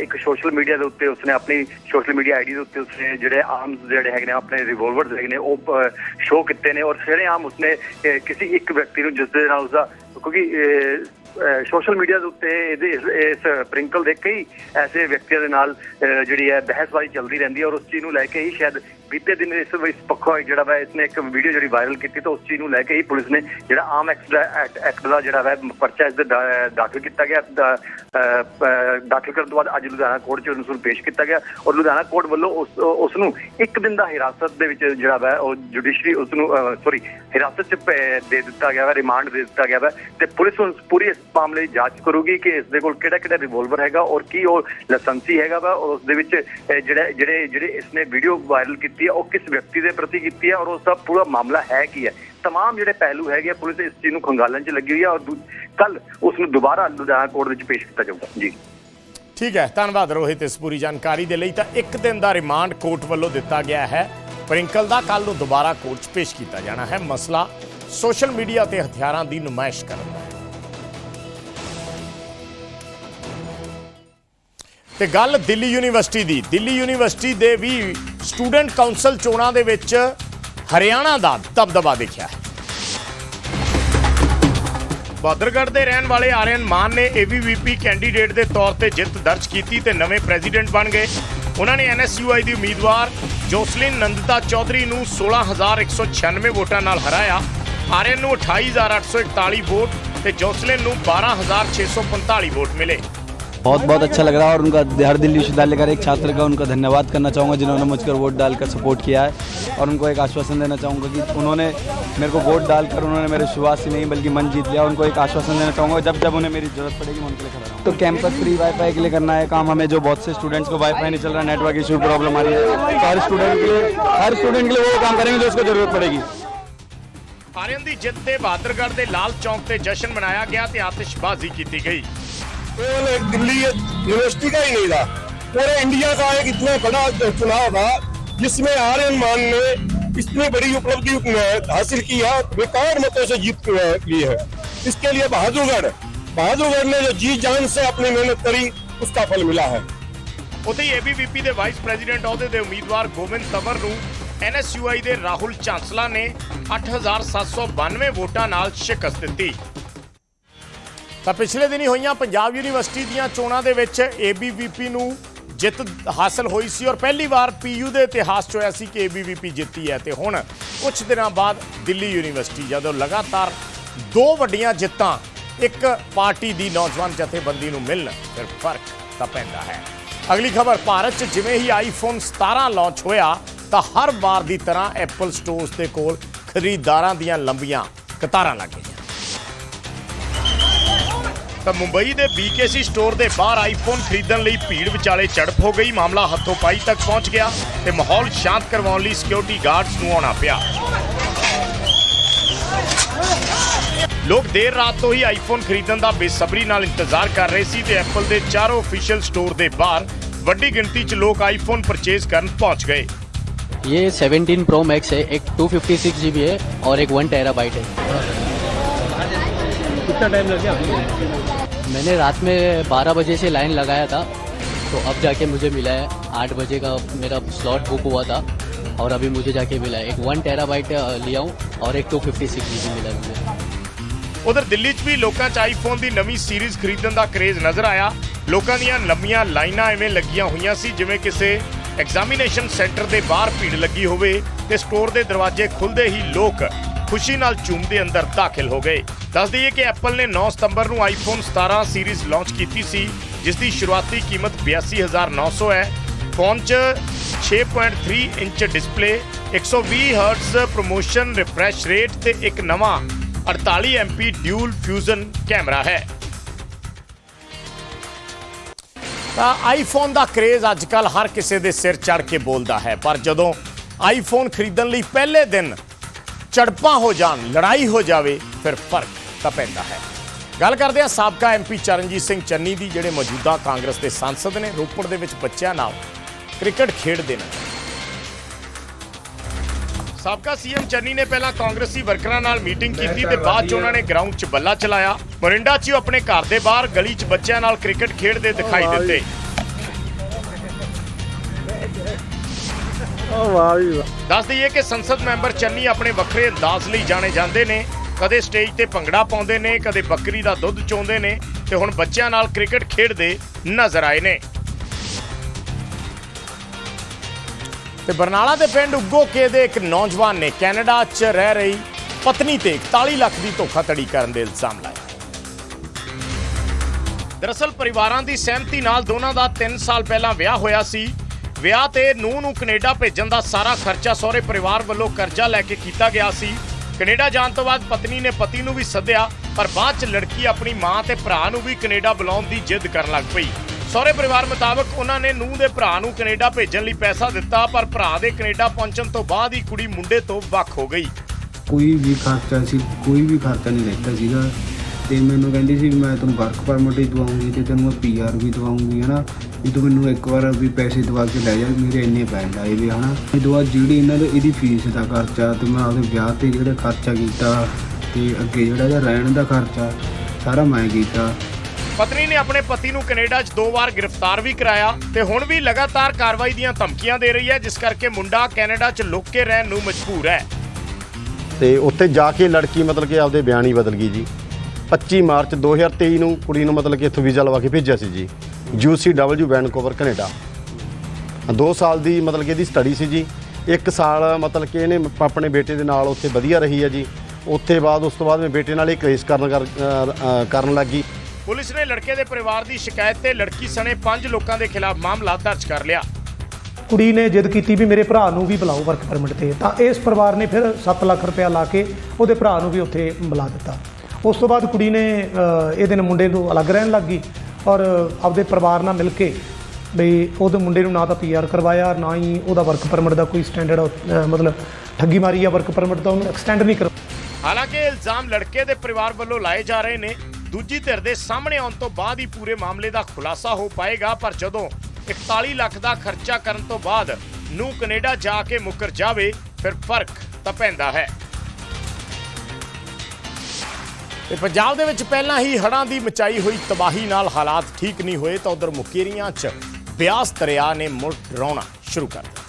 ਇੱਕ ਸੋਸ਼ਲ ਮੀਡੀਆ ਦੇ ਉੱਤੇ ਉਸਨੇ ਆਪਣੀ ਸੋਸ਼ਲ ਮੀਡੀਆ ਆਈਡੀ ਦੇ ਉੱਤੇ ਉਸਨੇ ਜਿਹੜੇ ਆਰਮਸ ਜਿਹੜੇ ਹੈਗੇ ਨੇ, ਆਪਣੇ ਰਿਵੋਲਵਰਸ ਹੈਗੇ ਨੇ, ਉਹ ਸ਼ੋਅ ਕੀਤੇ ਨੇ ਔਰ ਸਾਰੇ ਆਮ ਉਸਨੇ ਕਿਸੇ ਇੱਕ ਵਿਅਕਤੀ ਨੂੰ ਜਿਸ ਦੇ ਨਾਲ ਉਸਦਾ, ਕਿਉਂਕਿ ਸੋਸ਼ਲ ਮੀਡੀਆ ਦੇ ਉੱਤੇ ਇਹਦੇ ਇਸ- ਪ੍ਰਿੰਕਲ ਦੇ ਕਈ ਐਸੇ ਵਿਅਕਤੀਆਂ ਦੇ ਨਾਲ ਅਹ, ਜਿਹੜੀ ਹੈ ਬਹਿਸਬਾਜ਼ੀ ਚੱਲਦੀ ਰਹਿੰਦੀ ਹੈ ਔਰ ਉਸ ਚੀਜ਼ ਨੂੰ ਲੈ ਕੇ ਹੀ ਸ਼ਾਇਦ ਬੀਤੇ ਦਿਨ ਇਸ ਇਸ ਪੱਖੋਂ ਜਿਹੜਾ ਵਾ ਇਸਨੇ ਇੱਕ ਵੀਡੀਓ ਜਿਹੜੀ ਵਾਇਰਲ ਕੀਤੀ ਤਾਂ ਉਸ ਚੀਜ਼ ਨੂੰ ਲੈ ਕੇ ਹੀ ਪੁਲਿਸ ਨੇ ਜਿਹੜਾ ਆਮ ਐਕਟ ਦਾ ਐਕਟ- ਐਕਟ ਦਾ ਜਿਹੜਾ ਵਾ ਪਰਚਾ ਇਸ ਦੇ ਦਾਖਲ ਕੀਤਾ ਗਿਆ। ਦਾਖਲ ਕਰਨ ਤੋਂ ਬਾਅਦ ਅੱਜ ਲੁਧਿਆਣਾ ਕੋਰਟ 'ਚ ਉਸ ਨੂੰ ਪੇਸ਼ ਕੀਤਾ ਗਿਆ ਔਰ ਲੁਧਿਆਣਾ ਕੋਰਟ ਵੱਲੋਂ ਉਸ ਉਸ ਨੂੰ ਇੱਕ ਦਿਨ ਦਾ ਹਿਰਾਸਤ ਦੇ ਵਿੱਚ ਜਿਹੜਾ ਵਾ ਉਹ ਜੁਡੀਸ਼ਰੀ ਉਸ ਨੂੰ ਸੌਰੀ ਹਿਰਾਸਤ 'ਚ ਦੇ ਦਿੱਤਾ ਗਿਆ ਵਾ ਰਿਮਾਂਡ ਦੇ ਦਿੱਤਾ ਗਿਆ ਵਾ ਤੇ ਪੁਲਿਸ ਹੁਣ ਪੂਰੀ ਇਸ ਮਾਮਲੇ ਦੀ ਜਾਂਚ ਕਰੂਗੀ ਕਿ ਇਸ ਦੇ ਕੋਲ ਕਿਹੜਾ ਕਿਹੜਾ ਰਿਵੋਲਵਰ ਹੈਗਾ ਔਰ ਕੀ ਉਹ ਲਾਇਸੈਂਸੀ ਹੈਗਾ ਵਾ ਔਰ ਉਸ ਦੇ ਵਿੱਚ ਅਹ, ਜਿਹੜੇ ਜਿਹੜੇ ਜਿਹੜੇ ਇਸਨੇ ਵੀਡੀਓ ਵਾਇਰਲ ਕੀਤੀ ਹੈ, ਉਹ ਕਿਸ ਵਿਅਕਤੀ ਦੇ ਪ੍ਰਤੀ ਕੀਤੀ ਹੈ ਔਰ ਉਸ ਦਾ ਪੂਰਾ ਮਾਮਲਾ ਹੈ ਕੀ ਹੈ? ਤਮਾਮ ਜਿਹੜੇ ਪਹਿਲੂ ਹੈਗੇ ਪੁਲਿਸ ਇਸ ਚੀਜ਼ ਨੂੰ ਖੰਗਾਲਣ 'ਚ ਲੱਗੀ ਹੋਈ ਹੈ ਔਰ ਕੱਲ ਉਸ ਨੂੰ ਦੁਬਾਰਾ ਲੁਧਿਆਣਾ ਕੋਰਟ ਵਿੱਚ ਪੇਸ਼ ਕੀਤਾ ਜਾਊਗਾ। ਜੀ। ਠੀਕ ਹੈ, ਧੰਨਵਾਦ ਰੋਹਿਤ ਇਸ ਪੂਰੀ ਜਾਣਕਾਰੀ ਦੇ ਲਈ। ਤਾਂ ਇੱਕ ਦਿਨ ਦਾ ਰਿਮਾਂਡ ਕੋਰਟ ਵੱਲੋਂ ਦਿੱਤਾ ਗਿਆ ਹੈ। ਪ੍ਰਿੰਕਲ ਦਾ ਕੱਲ ਨੂੰ ਦੁਬਾਰਾ ਕੋਰਟ 'ਚ ਪੇਸ਼ ਕੀਤਾ ਜਾਣਾ ਹੈ। ਮਸਲਾ ਸੋਸ਼ਲ ਮੀਡੀਆ ਤੇ ਹਥਿਆਰਾਂ ਦੀ ਨੁਮਾਇਸ਼ ਕਰਨ ਦਾ ਹੈ। ਤੇ ਗੱਲ ਦਿੱਲੀ ਯੂਨੀਵਰਸਿਟੀ ਦੀ। ਦਿੱਲੀ ਯੂਨੀਵਰਸਿਟੀ ਦੇ ਵੀ ਸਟੂਡੈਂਟ ਕਾਉਂਸਲ ਚੋਣਾਂ ਦੇ ਵਿੱਚ ਹਰਿਆਣਾ ਦਾ ਦਬਦਬਾ ਦੇਖਿਆ ਹੈ। ਬਾਦਰਗੜ੍ਹ ਦੇ ਰਹਿਣ ਵਾਲੇ ਆਰਿਅਨ ਮਾਨ ਨੇ ਏਬੀਵੀਪੀ ਕੈਂਡੀਡੇਟ ਦੇ ਤੌਰ ਤੇ ਜਿੱਤ ਦਰਜ ਕੀਤੀ ਤੇ ਨਵੇਂ ਪ੍ਰੈਜ਼ੀਡੈਂਟ ਬਣ ਗਏ। ਉਹਨਾਂ ਨੇ ਐਨਐਸਯੂਆਈ ਦੀ ਉਮੀਦਵਾਰ ਜੋਸਲਿਨ ਨੰਦਤਾ ਚੌਧਰੀ ਨੂੰ 16196 ਵੋਟਾਂ ਨਾਲ ਹਰਾਇਆ। ਆਰਿਅਨ ਨੂੰ 28841 ਵੋਟ ਤੇ ਜੋਸਲਿਨ ਨੂੰ 12645 ਵੋਟ ਮਿਲੇ। बहुत बहुत अच्छा लग रहा है और उनका हर दिल्ली विश्वविद्यालय का एक छात्र का उनका धन्यवाद करना चाहूँगा जिन्होंने मुझकर वोट डालकर सपोर्ट किया है और उनको एक आश्वासन देना चाहूँगा कि उन्होंने मेरे को वोट डालकर उन्होंने मेरे शुरुआत से नहीं बल्कि मन जीत लिया उनको एक आश्वासन देना चाहूँगा जब जब उन्हें मेरी जरूरत पड़ेगी मैं उनके लिए खड़ा रहूँगा तो कैंपस फ्री वाईफाई के लिए करना है काम हमें जो बहुत से स्टूडेंट्स को वाईफाई नहीं चल रहा नेटवर्क इशू प्रॉब्लम आ रही है तो हर स्टूडेंट के लिए हर स्टूडेंट के लिए वो काम करेंगे जो उसको ज़रूरत पड़ेगी ਆਰਿਅਨ ਦੀ ਜਿੱਤ ਤੇ ਬਹਾਦਰਗੜ੍ਹ ਦੇ ਲਾਲ ਚੌਂਕ ਤੇ ਜਸ਼ਨ ਮਨਾਇਆ ਗਿਆ ਤੇ ਆਤਿਸ਼ਬਾਜ਼ੀ ਕੀਤੀ ਗਈ केवल एक दिल्ली यूनिवर्सिटी का ही नहीं था पूरे इंडिया का एक इतना बड़ा चुनाव था जिसमें आर्यन मान ने इतनी बड़ी उपलब्धि हासिल की है रिकॉर्ड मतों से जीत ली है इसके लिए बहादुरगढ़ बहादुरगढ़ ने जो जी जान से अपनी मेहनत करी उसका फल मिला है ਉੱਥੇ ਹੀ ਏਬੀਵੀਪੀ ਦੇ ਵਾਈਸ ਪ੍ਰੈਜ਼ੀਡੈਂਟ ਅਹੁਦੇ ਦੇ ਉਮੀਦਵਾਰ ਗੋਬਿੰਦ ਤਵਰ ਨੂੰ ਐਨਐਸਯੂਆਈ ਦੇ ਰਾਹੁਲ ਚਾਂਸਲਾ ਨੇ 8792 ਵੋਟਾਂ ਨਾਲ ਸ਼ਿਕਸਤ ਦਿੱਤੀ ਤਾਂ ਪਿਛਲੇ ਦਿਨੀ ਹੋਈਆਂ ਪੰਜਾਬ ਯੂਨੀਵਰਸਿਟੀ ਦੀਆਂ ਚੋਣਾਂ ਦੇ ਵਿੱਚ ਏਬੀਵੀਪੀ ਨੂੰ ਜਿੱਤ ਹਾਸਲ ਹੋਈ ਸੀ ਔਰ ਪਹਿਲੀ ਵਾਰ ਪੀਯੂ ਦੇ ਇਤਿਹਾਸ 'ਚ ਹੋਇਆ ਸੀ ਕਿ ਏਬੀਵੀਪੀ ਜਿੱਤੀ ਹੈ। ਤੇ ਹੁਣ ਕੁਝ ਦਿਨਾਂ ਬਾਅਦ ਦਿੱਲੀ ਯੂਨੀਵਰਸਿਟੀ ਜਦੋਂ ਲਗਾਤਾਰ ਦੋ ਵੱਡੀਆਂ ਜਿੱਤਾਂ, ਇੱਕ ਪਾਰਟੀ ਦੀ ਨੌਜਵਾਨ ਜਥੇਬੰਦੀ ਨੂੰ ਮਿਲਣ, ਫਿਰ ਫ਼ਰਕ ਤਾਂ ਪੈਂਦਾ ਹੈ। ਅਗਲੀ ਖਬਰ, ਭਾਰਤ 'ਚ ਜਿਵੇਂ ਹੀ ਆਈਫੋਨ 17 ਲਾਂਚ ਹੋਇਆ, ਤਾਂ ਹਰ ਵਾਰ ਦੀ ਤਰ੍ਹਾਂ ਐਪਲ ਸਟੋਰਸ ਦੇ ਕੋਲ ਖਰੀਦਦਾਰਾਂ ਦੀਆਂ ਲੰਬੀਆਂ ਕਤਾਰਾਂ ਲੱਗ ਗਈਆਂ। ਤਾਂ ਮੁੰਬਈ ਦੇ BKC ਸਟੋਰ ਦੇ ਬਾਹਰ ਆਈਫੋਨ ਖਰੀਦਣ ਲਈ ਭੀੜ ਵਿਚਾਲੇ ਝੜਪ ਹੋ ਗਈ ਮਾਮਲਾ ਹੱਥੋਂ ਪਾਈ ਤੱਕ ਪਹੁੰਚ ਗਿਆ ਤੇ ਮਾਹੌਲ ਸ਼ਾਂਤ ਕਰਵਾਉਣ ਲਈ ਸਿਕਿਉਰਿਟੀ ਗਾਰਡਸ ਨੂੰ ਆਉਣਾ ਪਿਆ ਲੋਕ ਦੇਰ ਰਾਤ ਤੋਂ ਹੀ ਆਈਫੋਨ ਖਰੀਦਣ ਦਾ ਬੇਸਬਰੀ ਨਾਲ ਇੰਤਜ਼ਾਰ ਕਰ ਰਹੇ ਸੀ ਤੇ ਐਪਲ ਦੇ ਚਾਰੋਂ ਅਫੀਸ਼ੀਅਲ ਸਟੋਰ ਦੇ ਬਾਹਰ ਵੱਡੀ ਗਿਣਤੀ 'ਚ ਲੋਕ ਆਈਫੋਨ ਪਰਚੇਜ਼ ਕਰਨ ਪਹੁੰਚ ਗਏ ये 17 प्रो मैक्स है एक to fifty six G B है और एक वन टेरा बाइट है कितना टाइम लग गया आपको मैंने रात में 12 बजे से लाइन लगाया था तो अब जाके मुझे मिला है आठ बजे का मेरा स्लॉट बुक हुआ था और अभी मुझे जाके मिला है एक वन टेरा बाइट लिया हूँ और एक to fifty six G B मिला है मुझे ਉਧਰ ਦਿੱਲੀ 'ਚ ਵੀ ਲੋਕਾਂ 'ਚ ਆਈਫੋਨ ਦੀ ਨਵੀਂ ਸੀਰੀਜ਼ ਖਰੀਦਣ ਦਾ ਕਰੇਜ਼ ਨਜ਼ਰ ਆਇਆ ਲੋਕਾਂ ਦੀਆਂ ਲੰਮੀਆਂ ਲਾਈਨਾਂ ਐਵੇਂ ਲੱਗੀਆਂ ਹੋਈਆਂ ਸੀ ਜਿਵੇਂ ਕਿਸੇ ਐਗਜ਼ਾਮੀਨੇਸ਼ਨ ਸੈਂਟਰ ਦੇ ਬਾਹਰ ਭੀੜ ਲੱਗੀ ਹੋਵੇ ਤੇ ਸਟੋਰ ਦੇ ਦਰਵਾਜ਼ੇ ਖੁੱਲਦੇ ਹੀ ਲੋਕ ਖੁਸ਼ੀ ਨਾਲ ਝੂਮਦੇ ਅੰਦਰ ਦਾਖਲ ਹੋ ਗਏ। ਦੱਸ ਦਈਏ ਕਿ ਐਪਲ ਨੇ 9 ਸਤੰਬਰ ਨੂੰ ਆਈਫੋਨ 17 ਸੀਰੀਜ਼ ਲਾਂਚ ਕੀਤੀ ਸੀ ਜਿਸ ਦੀ ਸ਼ੁਰੂਆਤੀ ਕੀਮਤ 82900 ਹੈ। ਫੋਨ 'ਚ 6.3 inch display 120 hertz promotion refresh rate ਤੇ ਇੱਕ ਨਵਾਂ 48 ਐਮਪੀ ਡਿਊਲ ਫਿਊਜ਼ਨ ਕੈਮਰਾ ਹੈ। ਤਾਂ ਆਈਫੋਨ ਦਾ ਕ੍ਰੇਜ਼ ਅੱਜਕੱਲ ਹਰ ਕਿਸੇ ਦੇ ਸਿਰ ਚੜ ਕੇ ਬੋਲਦਾ ਹੈ, ਪਰ ਜਦੋਂ ਆਈਫੋਨ ਖਰੀਦਣ ਲਈ ਪਹਿਲੇ ਦਿਨ ਝੜਪਾਂ ਹੋ ਜਾਣ ਲੜਾਈ ਹੋ ਜਾਵੇ ਫਿਰ ਫ਼ਰਕ ਤਾਂ ਪੈਂਦਾ ਹੈ। ਗੱਲ ਕਰਦੇ ਹਾਂ ਸਾਬਕਾ ਐਮਪੀ ਚਰਨਜੀਤ ਸਿੰਘ ਚੰਨੀ ਦੀ ਜਿਹੜੇ ਮੌਜੂਦਾ ਕਾਂਗਰਸ ਦੇ ਸੰਸਦ ਨੇ ਰੋਪੜ ਦੇ ਵਿੱਚ ਬੱਚਿਆਂ ਨਾਲ ਕ੍ਰਿਕਟ ਖੇਡਦੇ ਨੇ। ਸਾਬਕਾ ਸੀਐਮ ਚੰਨੀ ਨੇ ਪਹਿਲਾਂ ਕਾਂਗਰਸੀ ਵਰਕਰਾਂ ਨਾਲ ਮੀਟਿੰਗ ਕੀਤੀ ਤੇ ਬਾਅਦ ਚ ਉਹਨਾਂ ਨੇ ਗਰਾਊਂਡ 'ਚ ਬੱਲਾ ਚਲਾਇਆ। ਮੋਰਿੰਡਾ 'ਚ ਉਹ ਆਪਣੇ ਘਰ ਦੇ ਬਾਹਰ ਗਲੀ 'ਚ ਬੱਚਿਆਂ ਨਾਲ ਕ੍ਰਿਕਟ ਖੇਡਦੇ ਦਿਖਾਈ ਦਿੱਤੇ। ਵਾਹ ਵੀ ਵਾਹ। ਦੱਸ ਦਈਏ ਕਿ ਸੰਸਦ ਮੈਂਬਰ ਚੰਨੀ ਆਪਣੇ ਵੱਖਰੇ ਅੰਦਾਜ਼ ਲਈ ਜਾਣੇ ਜਾਂਦੇ ਨੇ। ਕਦੇ ਸਟੇਜ ਤੇ ਭੰਗੜਾ ਪਾਉਂਦੇ ਨੇ, ਕਦੇ ਬੱਕਰੀ ਦਾ ਦੁੱਧ ਚੋਂਦੇ ਨੇ ਤੇ ਹੁਣ ਬੱਚਿਆਂ ਨਾਲ ਕ੍ਰਿਕਟ ਖੇਡਦੇ ਨਜ਼ਰ ਆਏ ਨੇ। ਤੇ ਬਰਨਾਲਾ ਦੇ ਪਿੰਡ ਉੱਗੋਕੇ ਦੇ ਇੱਕ ਨੌਜਵਾਨ ਨੇ ਕੈਨੇਡਾ 'ਚ ਰਹਿ ਰਹੀ ਪਤਨੀ ਤੇ 41 ਲੱਖ ਦੀ ਧੋਖਾਧੜੀ ਕਰਨ ਦੇ ਇਲਜ਼ਾਮ ਲਾਏ। ਦਰਅਸਲ ਪਰਿਵਾਰਾਂ ਦੀ ਸਹਿਮਤੀ ਨਾਲ ਦੋਨਾਂ ਦਾ 3 ਸਾਲ ਪਹਿਲਾਂ ਵਿਆਹ ਹੋਇਆ ਸੀ। ਵਿਆਹ ਤੇ ਨੂੰਹ ਨੂੰ ਕੈਨੇਡਾ ਭੇਜਣ ਦਾ ਸਾਰਾ ਖਰਚਾ ਸਹੁਰੇ ਪਰਿਵਾਰ ਵੱਲੋਂ ਕਰਜ਼ਾ ਲੈ ਕੇ ਕੀਤਾ ਗਿਆ ਸੀ। ਕੈਨੇਡਾ ਜਾਣ ਤੋਂ ਬਾਅਦ ਪਤਨੀ ਨੇ ਪਤੀ ਨੂੰ ਵੀ ਸੱਦਿਆ, ਪਰ ਬਾਅਦ 'ਚ ਲੜਕੀ ਆਪਣੀ ਮਾਂ ਤੇ ਭਰਾ ਨੂੰ ਵੀ ਕੈਨੇਡਾ ਬੁਲਾਉਣ ਦੀ ਜਿੱਦ ਕਰਨ ਲੱਗ ਪਈ। ਸਹੁਰੇ ਪਰਿਵਾਰ ਮੁਤਾਬਕ ਉਹਨਾਂ ਨੇ ਨੂੰਹ ਦੇ ਭਰਾ ਨੂੰ ਕੈਨੇਡਾ ਭੇਜਣ ਲਈ ਪੈਸਾ ਦਿੱਤਾ, ਪਰ ਭਰਾ ਦੇ ਕੈਨੇਡਾ ਪਹੁੰਚਣ ਤੋਂ ਬਾਅਦ ਹੀ ਕੁੜੀ ਮੁੰਡੇ ਤੋਂ ਵੱਖ ਹੋ ਗਈ। ਕੋਈ ਵੀ ਖਰਚਾ ਸੀ, ਕੋਈ ਵੀ ਖਰਚਾ ਨਹੀਂ ਲੈਤਾ ਸੀਗਾ। ਤੇ ਮੈਨੂੰ ਕਹਿੰਦੀ ਸੀ ਵੀ ਮੈਂ ਤੈਨੂੰ ਵਰਕ ਪਰਮਿਟ ਹੀ ਦਵਾਉਂਗੀ ਤੇ ਤੈਨੂੰ ਮੈਂ ਪੀਆਰ ਵੀ ਦਵਾਉਂਗੀ ਹਨਾ? ਵੀ ਤੂੰ ਮੈਨੂੰ ਇੱਕ ਵਾਰ ਵੀ ਪੈਸੇ ਦਵਾ ਕੇ ਲੈ ਜਾ ਮੇਰੇ ਇੰਨੇ ਪੈਸੇ ਲਾਏ ਵੀ ਹਨਾ? ਇਹ ਦਵਾ ਜਿਹੜੀ ਇਹਨਾਂ ਦੇ ਇਹਦੀ ਫੀਸ ਦਾ ਖਰਚਾ ਤੇ ਮੈਂ ਉਹਦੇ ਵਿਆਹ ਤੇ ਜਿਹੜਾ ਖਰਚਾ ਕੀਤਾ ਤੇ ਅੱਗੇ ਜਿਹੜਾ ਇਹਦਾ ਰਹਿਣ ਦਾ ਖਰਚਾ ਸਾਰਾ ਮੈਂ ਕੀਤਾ। ਪਤਨੀ ਨੇ ਆਪਣੇ ਪਤੀ ਨੂੰ ਕੈਨੇਡਾ 'ਚ ਦੋ ਵਾਰ ਗ੍ਰਿਫਤਾਰ ਵੀ ਕਰਾਇਆ ਤੇ ਹੁਣ ਵੀ ਲਗਾਤਾਰ ਕਾਰਵਾਈ ਦੀਆਂ ਧਮਕੀਆਂ ਦੇ ਰਹੀ ਹੈ ਜਿਸ ਕਰਕੇ ਮੁੰਡਾ ਕੈਨੇਡਾ 'ਚ ਲੁੱਕ ਕੇ ਰਹਿਣ ਨੂੰ ਮਜਬੂਰ ਹੈ। ਤੇ ਉੱਥੇ ਜਾ ਕੇ ਲੜਕੀ ਮਤਲਬ ਕਿ ਆਪਦੇ ਬਿਆਨ ਹੀ ਬਦਲ ਗਈ ਜੀ। 25 ਮਾਰਚ 2023 ਨੂੰ ਕੁੜੀ ਨੂੰ ਮਤਲਬ ਕਿ ਇੱਥੋਂ ਵੀਜ਼ਾ ਲਵਾ ਕੇ ਭੇਜਿਆ ਸੀ ਜੀ UCW ਵੈਨਕੂਵਰ ਕੈਨੇਡਾ। 2 ਸਾਲ ਦੀ ਮਤਲਬ ਕਿ ਇਹਦੀ ਸਟੱਡੀ ਸੀ ਜੀ। 1 ਸਾਲ ਮਤਲਬ ਕਿ ਇਹਨੇ ਆਪਣੇ ਬੇਟੇ ਦੇ ਨਾਲ ਉੱਥੇ ਵਧੀਆ ਰਹੀ ਹੈ ਜੀ। ਉੱਥੇ ਬਾਅਦ ਉਸ ਤੋਂ ਬਾਅਦ ਮੈਂ ਬੇਟੇ ਨਾਲ ਹੀ ਕਲੇਸ਼ ਕਰਨ ਕਰਨ ਲੱਗੀ ਪੁਲਿਸ ਨੇ ਲੜਕੇ ਦੇ ਪਰਿਵਾਰ ਦੀ ਸ਼ਿਕਾਇਤ ਤੇ ਲੜਕੀ ਸਣੇ 5 ਲੋਕਾਂ ਦੇ ਖਿਲਾਫ ਮਾਮਲਾ ਦਰਜ ਕਰ ਲਿਆ। ਕੁੜੀ ਨੇ ਜਿੱਦ ਕੀਤੀ ਵੀ ਮੇਰੇ ਭਰਾ ਨੂੰ ਵੀ ਬੁਲਾਓ ਵਰਕ ਪਰਮਿਟ ਤੇ। ਤਾਂ ਇਸ ਪਰਿਵਾਰ ਨੇ ਫਿਰ 7 ਲੱਖ ਰੁਪਇਆ ਲਾ ਕੇ ਉਹਦੇ ਭਰਾ ਨੂੰ ਵੀ ਉੱਥੇ ਬੁਲਾ ਦਿੱਤਾ। ਉਸ ਤੋਂ ਬਾਅਦ ਕੁੜੀ ਨੇ ਇਹਦੇ ਨਾਲ ਮੁੰਡੇ ਨੂੰ ਅਲੱਗ ਰਹਿਣ ਲੱਗ ਗਈ ਔਰ ਆਪਦੇ ਪਰਿਵਾਰ ਨਾਲ ਮਿਲ ਕੇ ਬਈ ਉਹਦੇ ਮੁੰਡੇ ਨੂੰ ਨਾ ਤਾਂ ਪੀਆਰ ਕਰਵਾਇਆ, ਨਾ ਹੀ ਉਹਦਾ ਵਰਕ ਪਰਮਿਟ ਦਾ ਕੋਈ ਸਟੈਂਡਰਡ ਮਤਲਬ ਠੱਗੀ ਮਾਰੀ ਆ ਵਰਕ ਪਰਮਿਟ ਦਾ ਉਹਨੂੰ ਐਕਸਟੈਂਡ ਨਹੀਂ ਕਰ ਹਾਲਾਂਕਿ ਇਹ ਇਲਜ਼ਾਮ ਲੜਕੇ ਦੇ ਪਰਿਵਾਰ ਵੱਲੋਂ ਲਾਏ ਜਾ ਰਹੇ ਨੇ। ਦੂਜੀ ਧਿਰ ਦੇ ਸਾਹਮਣੇ ਆਉਣ ਤੋਂ ਬਾਅਦ ਹੀ ਪੂਰੇ ਮਾਮਲੇ ਦਾ ਖੁਲਾਸਾ ਹੋ ਪਾਏਗਾ, ਪਰ ਜਦੋਂ 41 ਲੱਖ ਦਾ ਖਰਚਾ ਕਰਨ ਤੋਂ ਬਾਅਦ ਨੂੰ ਕੈਨੇਡਾ ਜਾ ਕੇ ਮੁੱਕਰ ਜਾਵੇ, ਫਿਰ ਫ਼ਰਕ ਤਾਂ ਪੈਂਦਾ ਹੈ। ਤੇ ਪੰਜਾਬ ਦੇ ਵਿੱਚ ਪਹਿਲਾਂ ਹੀ ਹੜ੍ਹਾਂ ਦੀ ਮਚਾਈ ਹੋਈ ਤਬਾਹੀ ਨਾਲ ਹਾਲਾਤ ਠੀਕ ਨਹੀਂ ਹੋਏ ਤਾਂ ਉਧਰ ਮੁਕੇਰੀਆਂ 'ਚ ਬਿਆਸ ਦਰਿਆ ਨੇ ਮੁੜ ਡਰਾਉਣਾ ਸ਼ੁਰੂ ਕਰ ਦਿੱਤਾ।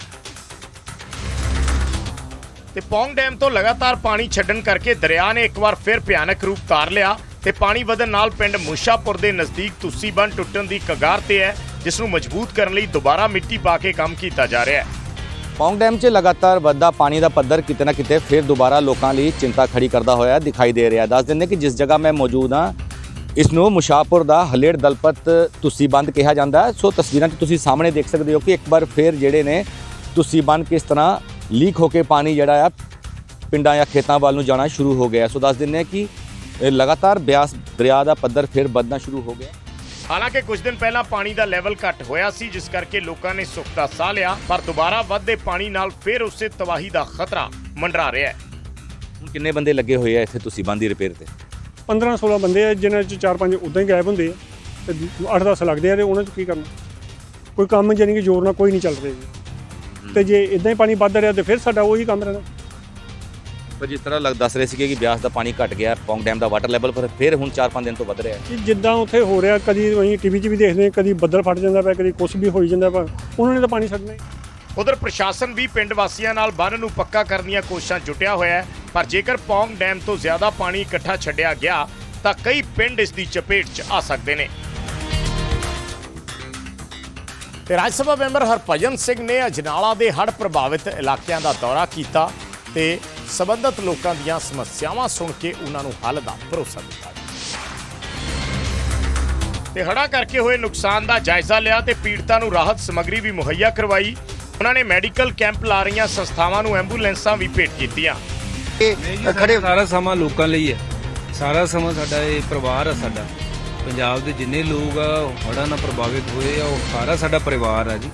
ਤੇ ਪੌਂਗ ਡੈਮ ਤੋਂ ਲਗਾਤਾਰ ਪਾਣੀ ਛੱਡਣ ਕਰਕੇ ਦਰਿਆ ਨੇ ਇੱਕ ਵਾਰ ਫਿਰ ਭਿਆਨਕ ਰੂਪ ਧਾਰ ਲਿਆ ਤੇ ਪਾਣੀ ਵਧਣ ਨਾਲ ਪਿੰਡ ਮੁਸ਼ਾਪੁਰ ਦੇ ਨਜ਼ਦੀਕ ਤੁਸੀ ਬੰਨ ਟੁੱਟਣ ਦੀ ਕਗਾਰ ਤੇ ਹੈ, ਜਿਸ ਨੂੰ ਮਜ਼ਬੂਤ ਕਰਨ ਲਈ ਦੁਬਾਰਾ ਮਿੱਟੀ ਪਾ ਕੇ ਕੰਮ ਕੀਤਾ ਜਾ ਰਿਹਾ ਹੈ। ਪੌਂਗ ਡੈਮ 'ਚ ਲਗਾਤਾਰ ਵੱਧਦਾ ਪਾਣੀ ਦਾ ਪੱਧਰ ਕਿਤੇ ਨਾ ਕਿਤੇ ਫਿਰ ਦੁਬਾਰਾ ਲੋਕਾਂ ਲਈ ਚਿੰਤਾ ਖੜੀ ਕਰਦਾ ਹੋਇਆ ਦਿਖਾਈ ਦੇ ਰਿਹਾ ਦੱਸ ਦਿੰਦੇ ਕਿ ਜਿਸ ਜਗ੍ਹਾ ਮੈਂ ਮੌਜੂਦ ਹਾਂ, ਇਸ ਨੂੰ ਮੁਸ਼ਾਪੁਰ ਦਾ ਹਲੇੜ ਦਲਪਤ ਤੁਸੀਂ ਬੰਦ ਕਿਹਾ ਜਾਂਦਾ ਸੋ ਤਸਵੀਰਾਂ 'ਚ ਤੁਸੀਂ ਸਾਹਮਣੇ ਦੇਖ ਸਕਦੇ ਹੋ ਕਿ ਇੱਕ ਵਾਰ ਫਿਰ ਜਿਹੜੇ ਨੇ ਤੁਸੀਂ ਬੰਦ ਕਿਸ ਤਰ੍ਹਾਂ ਲੀਕ ਹੋ ਕੇ ਪਾਣੀ ਜਿਹੜਾ ਆ ਪਿੰਡਾਂ ਜਾਂ ਖੇਤਾਂ ਵੱਲ ਨੂੰ ਜਾਣਾ ਸ਼ੁਰੂ ਹੋ ਗਿਆ। ਸੋ ਦੱਸ ਦਿੰਦੇ ਹਾਂ ਕਿ ਲਗਾਤਾਰ ਬਿਆਸ ਦਰਿਆ ਦਾ ਪੱਧਰ ਫਿਰ ਵੱਧਣਾ ਸ਼ੁਰੂ ਹੋ ਗਿਆ। ਹਾਲਾਂਕਿ ਕੁਝ ਦਿਨ ਪਹਿਲਾਂ ਪਾਣੀ ਦਾ ਲੈਵਲ ਘੱਟ ਹੋਇਆ ਸੀ ਜਿਸ ਕਰਕੇ ਲੋਕਾਂ ਨੇ ਸੁੱਖ ਦਾ ਸਾਹ ਲਿਆ ਪਰ ਦੁਬਾਰਾ ਵੱਧਦੇ ਪਾਣੀ ਨਾਲ ਫਿਰ ਉਸੇ ਤਬਾਹੀ ਦਾ ਖਤਰਾ ਮੰਡਰਾ ਰਿਹਾ ਹੈ। ਹੁਣ ਕਿੰਨੇ ਬੰਦੇ ਲੱਗੇ ਹੋਏ ਆ ਇੱਥੇ ਤੁਸੀਂ ਬੰਦ ਰਿਪੇਅਰ ਤੇ? 15 16 ਬੰਦੇ ਆ ਜਿਨ੍ਹਾਂ ਚ 4-5 ਉਦਾਂ ਹੀ ਗਾਇਬ ਹੁੰਦੇ ਆ ਤੇ 8-10 ਲੱਗਦੇ ਆ ਤੇ ਉਹਨਾਂ ਚ ਕੀ ਕਰਨਾ? ਕੋਈ ਕੰਮ ਜਾਨੀ ਕਿ ਜ਼ੋਰ ਨਾਲ ਕੋਈ ਨਹੀਂ ਚੱਲ ਰਿਹਾ ਜੀ। ਤੇ ਜੇ ਇਦਾਂ ਹੀ ਪਾਣੀ ਵੱਧ ਰਿਹਾ ਤੇ ਫਿਰ ਸਾਡਾ ਉਹੀ ਕੰਮ ਰਹਿਣਾ ਪਰ ਜਿਸ ਤਰ੍ਹਾਂ ਲੱਗ ਦੱਸ ਰਹੇ ਸੀਗੇ ਕਿ ਬਿਆਸ ਦਾ ਪਾਣੀ ਘਟ ਗਿਆ ਪੌਂਗ ਡੈਮ ਦਾ ਵਾਟਰ ਲੈਵਲ ਪਰ ਫਿਰ ਹੁਣ 4-5 ਦਿਨ ਤੋਂ ਵੱਧ ਰਿਹਾ ਹੈ। ਕਿ ਜਿੱਦਾਂ ਉੱਥੇ ਹੋ ਰਿਹਾ ਕਦੀ ਅਸੀਂ ਟੀਵੀ 'ਚ ਵੀ ਦੇਖਦੇ ਹਾਂ ਕਦੀ ਬੱਦਲ ਫਟ ਜਾਂਦਾ ਪਿਆ ਕਦੀ ਕੁਛ ਵੀ ਹੋਈ ਜਾਂਦਾ ਪਿਆ ਉਹਨਾਂ ਨੇ ਤਾਂ ਪਾਣੀ ਛੱਡਣਾ ਹੀ। ਉਧਰ ਪ੍ਰਸ਼ਾਸਨ ਵੀ ਪਿੰਡ ਵਾਸੀਆਂ ਨਾਲ ਬੰਨ ਨੂੰ ਪੱਕਾ ਕਰਨ ਦੀਆਂ ਕੋਸ਼ਿਸ਼ਾਂ ਜੁਟਿਆ ਹੋਇਆ ਹੈ ਪਰ ਜੇਕਰ ਪੌਂਗ ਡੈਮ ਤੋਂ ਜ਼ਿਆਦਾ ਪਾਣੀ ਇਕੱਠਾ ਛੱਡਿਆ ਗਿਆ ਤਾਂ ਕਈ ਪਿੰਡ ਇਸ ਦੀ ਚਪੇਟ 'ਚ ਆ ਸਕਦੇ ਨੇ। ਤੇ ਰਾਜ ਸਭਾ ਮੈਂਬਰ ਹਰਭਜਨ ਸਿੰਘ ਨੇ ਅਜਨਾਲਾ ਦੇ ਹੜ੍ਹ ਪ੍ਰਭਾਵਿਤ ਇਲਾਕਿਆਂ ਦਾ ਦੌਰਾ ਕੀਤਾ ਤੇ ਸਬੰਧਤ ਲੋਕਾਂ ਦੀਆਂ ਸਮੱਸਿਆਵਾਂ ਸੁਣ ਕੇ ਉਹਨਾਂ ਨੂੰ ਹੱਲ ਦਾ ਭਰੋਸਾ ਦਿੱਤਾ ਤੇ ਹੜ੍ਹਾਂ ਕਰਕੇ ਹੋਏ ਨੁਕਸਾਨ ਦਾ ਜਾਇਜ਼ਾ ਲਿਆ ਤੇ ਪੀੜਤਾਂ ਨੂੰ ਰਾਹਤ ਸਮੱਗਰੀ ਵੀ ਮੁਹੱਈਆ ਕਰਵਾਈ। ਉਹਨਾਂ ਨੇ ਮੈਡੀਕਲ ਕੈਂਪ ਲਾ ਰਹੀਆਂ ਸੰਸਥਾਵਾਂ ਨੂੰ ਐਂਬੂਲੈਂਸਾਂ ਵੀ ਭੇਟ ਕੀਤੀਆਂ। ਖੜੇ ਸਾਰਾ ਸਮਾਂ ਲੋਕਾਂ ਲਈ ਹੈ। ਸਾਰਾ ਸਮਾਂ ਸਾਡਾ ਇਹ ਪਰਿਵਾਰ ਆ ਸਾਡਾ। ਪੰਜਾਬ ਦੇ ਜਿੰਨੇ ਲੋਕ ਆ ਹੜ੍ਹਾਂ ਨਾਲ ਪ੍ਰਭਾਵਿਤ ਹੋਏ ਆ ਉਹ ਸਾਰਾ ਸਾਡਾ ਪਰਿਵਾਰ ਆ ਜੀ।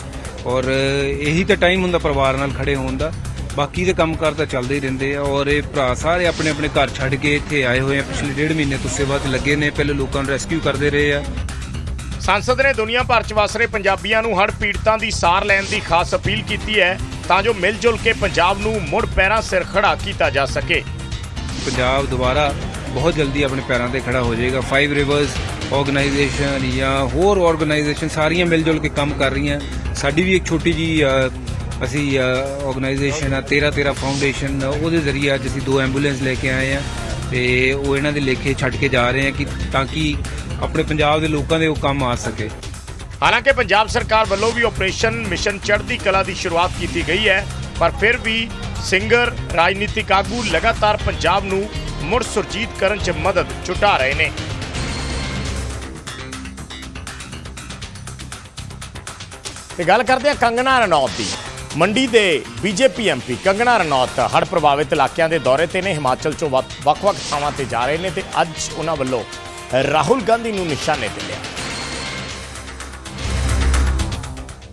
ਔਰ ਇਹੀ ਤਾਂ ਟਾਈਮ ਹੁੰਦਾ ਪਰਿਵਾਰ ਨਾਲ ਖੜੇ ਹੋਣ ਦਾ। ਬਾਕੀ ਦੇ ਕੰਮਕਾਰ ਤਾਂ ਚੱਲਦੇ ਹੀ ਰਹਿੰਦੇ ਆ ਔਰ ਇਹ ਭਰਾ ਸਾਰੇ ਆਪਣੇ ਆਪਣੇ ਘਰ ਛੱਡ ਕੇ ਇੱਥੇ ਆਏ ਹੋਏ ਆ। ਪਿਛਲੇ ਡੇਢ ਮਹੀਨੇ ਤੋਂ ਸੇਵਾ ਤੇ ਲੱਗੇ ਨੇ ਪਹਿਲੇ ਲੋਕਾਂ ਨੂੰ ਰੈਸਕਿਊ ਕਰਦੇ ਰਹੇ ਆ। ਸੰਸਦ ਨੇ ਦੁਨੀਆ ਭਰ 'ਚ ਵਸ ਰਹੇ ਪੰਜਾਬੀਆਂ ਨੂੰ ਹੜ੍ਹ ਪੀੜਤਾਂ ਦੀ ਸਾਰ ਲੈਣ ਦੀ ਖਾਸ ਅਪੀਲ ਕੀਤੀ ਹੈ ਤਾਂ ਜੋ ਮਿਲ ਜੁਲ ਕੇ ਪੰਜਾਬ ਨੂੰ ਮੁੜ ਪੈਰਾਂ ਸਿਰ ਖੜਾ ਕੀਤਾ ਜਾ ਸਕੇ। ਪੰਜਾਬ ਦੁਬਾਰਾ ਬਹੁਤ ਜਲਦੀ ਆਪਣੇ ਪੈਰਾਂ ਤੇ ਖੜਾ ਹੋ ਜਾਏਗਾ। ਫਾਈਵ ਰਿਵਰਸ ਆਰਗੇਨਾਈਜੇਸ਼ਨ ਜਾਂ ਹੋਰ ਆਰਗੇਨਾਈਜੇਸ਼ਨ ਸਾਰੀਆਂ ਮਿਲ ਜੁਲ ਕੇ ਕੰਮ ਕਰ ਰਹੀਆਂ। ਸਾਡੀ ਵੀ ਇੱਕ ਛੋਟੀ ਜੀ ਅਸੀਂ ਆਰਗੇਨਾਈਜੇਸ਼ਨ ਆ 13 13 ਫਾਊਂਡੇਸ਼ਨ ਉਹਦੇ ਜ਼ਰੀਏ ਅੱਜ ਅਸੀਂ ਦੋ ਐਂਬੂਲੈਂਸ ਲੈ ਕੇ ਆਏ ਆ। ਤੇ ਉਹ ਇਹਨਾਂ ਦੇ ਲੇਖੇ ਛੱਡ ਕੇ ਜਾ ਰਹੇ ਆ ਕਿ ਤਾਂ ਕਿ ਆਪਣੇ ਪੰਜਾਬ ਦੇ ਲੋਕਾਂ ਦੇ ਉਹ ਕੰਮ ਆ ਸਕੇ। ਹਾਲਾਂਕਿ ਪੰਜਾਬ ਸਰਕਾਰ ਵੱਲੋਂ ਵੀ ਆਪਰੇਸ਼ਨ ਮਿਸ਼ਨ ਚੜ੍ਹਦੀ ਕਲਾ ਦੀ ਸ਼ੁਰੂਆਤ ਕੀਤੀ ਗਈ ਹੈ, ਪਰ ਫਿਰ ਵੀ ਸਿੰਗਰ ਰਾਜਨੀਤਿਕ ਆਗੂ ਲਗਾਤਾਰ ਪੰਜਾਬ ਨੂੰ ਮੁੜ ਸੁਰਜੀਤ ਕਰਨ 'ਚ ਮਦਦ ਛੁਟਾ ਰਹੇ ਨੇ। ਤੇ ਗੱਲ ਕਰਦੇ ਹਾਂ ਕੰਗਨਾ ਰਣੌਤ ਦੀ। ਮੰਡੀ ਦੇ ਬੀਜੇਪੀ ਐਮਪੀ ਕੰਗਣਾ ਰਣੌਤ ਹੜ ਪ੍ਰਭਾਵਿਤ ਇਲਾਕਿਆਂ ਦੇ ਦੌਰੇ ਤੇ ਨੇ ਹਿਮਾਚਲ ਚੋਂ ਵੱਖ-ਵੱਖ ਥਾਵਾਂ ਤੇ ਜਾ ਰਹੇ ਨੇ ਤੇ ਅੱਜ ਉਹਨਾਂ ਵੱਲੋਂ ਰਾਹੁਲ ਗਾਂਧੀ ਨੂੰ ਨਿਸ਼ਾਨੇ ਤੇ ਲਿਆ।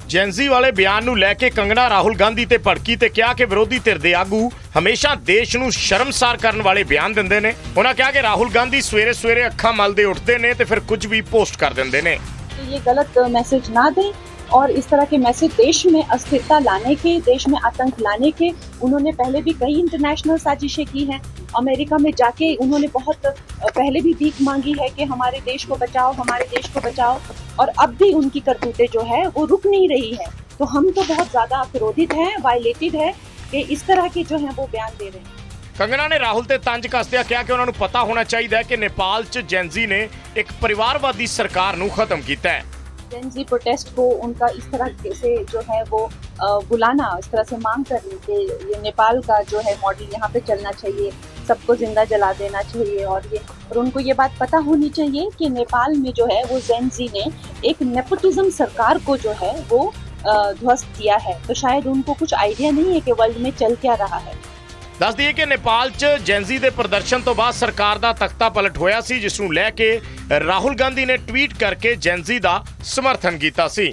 ਜੈਨਜ਼ੀ ਵਾਲੇ ਬਿਆਨ ਨੂੰ ਲੈ ਕੇ ਕੰਗਣਾ ਰਾਹੁਲ ਗਾਂਧੀ ਤੇ ਭੜਕੀ ਤੇ ਕਿਹਾ ਕਿ ਵਿਰੋਧੀ ਧਿਰ ਦੇ ਆਗੂ ਹਮੇਸ਼ਾ ਦੇਸ਼ ਨੂੰ ਸ਼ਰਮਸਾਰ ਕਰਨ ਵਾਲੇ ਬਿਆਨ ਦਿੰਦੇ ਨੇ। ਉਹਨਾਂ ਕਿਹਾ ਕਿ ਰਾਹੁਲ ਗਾਂਧੀ ਸਵੇਰੇ-ਸਵੇਰੇ ਅੱਖਾਂ ਮਲਦੇ ਉੱਠਦੇ ਨੇ ਤੇ ਫਿਰ ਕੁਝ ਵੀ ਪੋਸਟ ਕਰ ਦਿੰਦੇ ਨੇ। ਇਹ ਗਲਤ ਮੈਸੇਜ ਨਾ ਦੇਣ और इस तरह के मैसेज देश में अस्थिरता लाने के देश में आतंक लाने के उन्होंने पहले भी कई इंटरनेशनल साजिशें की हैं अमेरिका में जाके उन्होंने बहुत पहले भी भीख मांगी है कि हमारे देश को बचाओ हमारे देश को बचाओ और अब भी उनकी करतूतें जो है वो रुक नहीं रही है तो हम तो बहुत ज्यादा क्रोधित हैं वायलेटेड है कि इस तरह के जो हैं वो बयान दे रहे हैं ਕੰਗਨਾ ਨੇ ਰਾਹੁਲ ਤੇ ਤੰਜ ਕੱਸਦਿਆਂ ਕਿਹਾ ਕਿ ਉਹਨਾਂ ਨੂੰ ਪਤਾ ਹੋਣਾ ਚਾਹੀਦਾ ਹੈ ਕਿ ਨੇਪਾਲ 'ਚ ਜੈਂਜ਼ੀ ਨੇ ਇੱਕ ਪਰਿਵਾਰਵਾਦੀ ਸਰਕਾਰ ਨੂੰ ਖਤਮ ਕੀਤਾ ਹੈ जेंजी प्रोटेस्ट को उनका इस तरह से जो है वो बुलाना, इस तरह से मांग करनी कि ये नेपाल का जो है मॉडल यहाँ पे चलना चाहिए, सबको ज़िंदा जला देना चाहिए और ये, और उनको ये बात पता होनी चाहिए कि नेपाल में जो है वो जेंजी ने एक नेपोटिज्म सरकार को जो है वो ध्वस्त किया है। तो शायद उनको कुछ आइडिया नहीं है कि वर्ल्ड में चल क्या रहा है। ਦੱਸ ਦਈਏ ਕਿ ਨੇਪਾਲ 'ਚ ਜੈਨਜ਼ੀ ਦੇ ਪ੍ਰਦਰਸ਼ਨ ਤੋਂ ਬਾਅਦ ਸਰਕਾਰ ਦਾ ਤਖਤਾ ਪਲਟ ਹੋਇਆ ਸੀ, ਜਿਸ ਨੂੰ ਲੈ ਕੇ ਰਾਹੁਲ ਗਾਂਧੀ ਨੇ ਟਵੀਟ ਕਰਕੇ ਜੈਨਜ਼ੀ ਦਾ ਸਮਰਥਨ ਕੀਤਾ ਸੀ।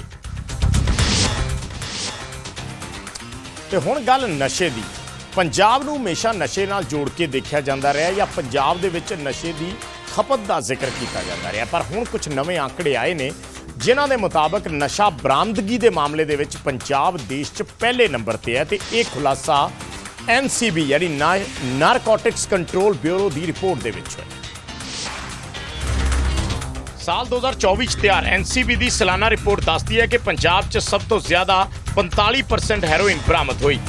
ਤੇ ਹੁਣ ਗੱਲ ਨਸ਼ੇ ਦੀ। ਪੰਜਾਬ ਨੂੰ ਹਮੇਸ਼ਾ ਨਸ਼ੇ ਨਾਲ ਜੋੜ ਕੇ ਦੇਖਿਆ ਜਾਂਦਾ ਰਿਹਾ ਜਾਂ ਪੰਜਾਬ ਦੇ ਵਿੱਚ ਨਸ਼ੇ ਦੀ ਖਪਤ ਦਾ ਜ਼ਿਕਰ ਕੀਤਾ ਜਾਂਦਾ ਰਿਹਾ। ਪਰ ਹੁਣ ਕੁਝ ਨਵੇਂ ਆંકੜੇ ਆਏ ਨੇ, ਜਿਨ੍ਹਾਂ ਦੇ ਮੁਤਾਬਕ ਨਸ਼ਾ ਬਰਾਮਦਗੀ ਦੇ ਮਾਮਲੇ ਦੇ ਵਿੱਚ ਪੰਜਾਬ ਦੇਸ਼ 'ਚ ਪਹਿਲੇ ਨੰਬਰ ਤੇ ਹੈ ਤੇ ਇਹ ਖੁਲਾਸਾ ਐਨਸੀਬੀ ਯਾਨੀ ਨਾਰਕੋਟਿਕਸ ਕੰਟਰੋਲ ਬਿਊਰੋ ਦੀ ਰਿਪੋਰਟ ਦੇ ਵਿੱਚ ਹੋਇਆ ਸਾਲ 2024 ਚ ਤਿਆਰ ਐਨਸੀਬੀ ਦੀ ਸਾਲਾਨਾ ਰਿਪੋਰਟ ਦੱਸਦੀ ਹੈ ਕਿ ਪੰਜਾਬ 'ਚ ਸਭ ਤੋਂ ਜ਼ਿਆਦਾ 45% ਹੈਰੋਇਨ ਬਰਾਮਦ ਹੋਈ।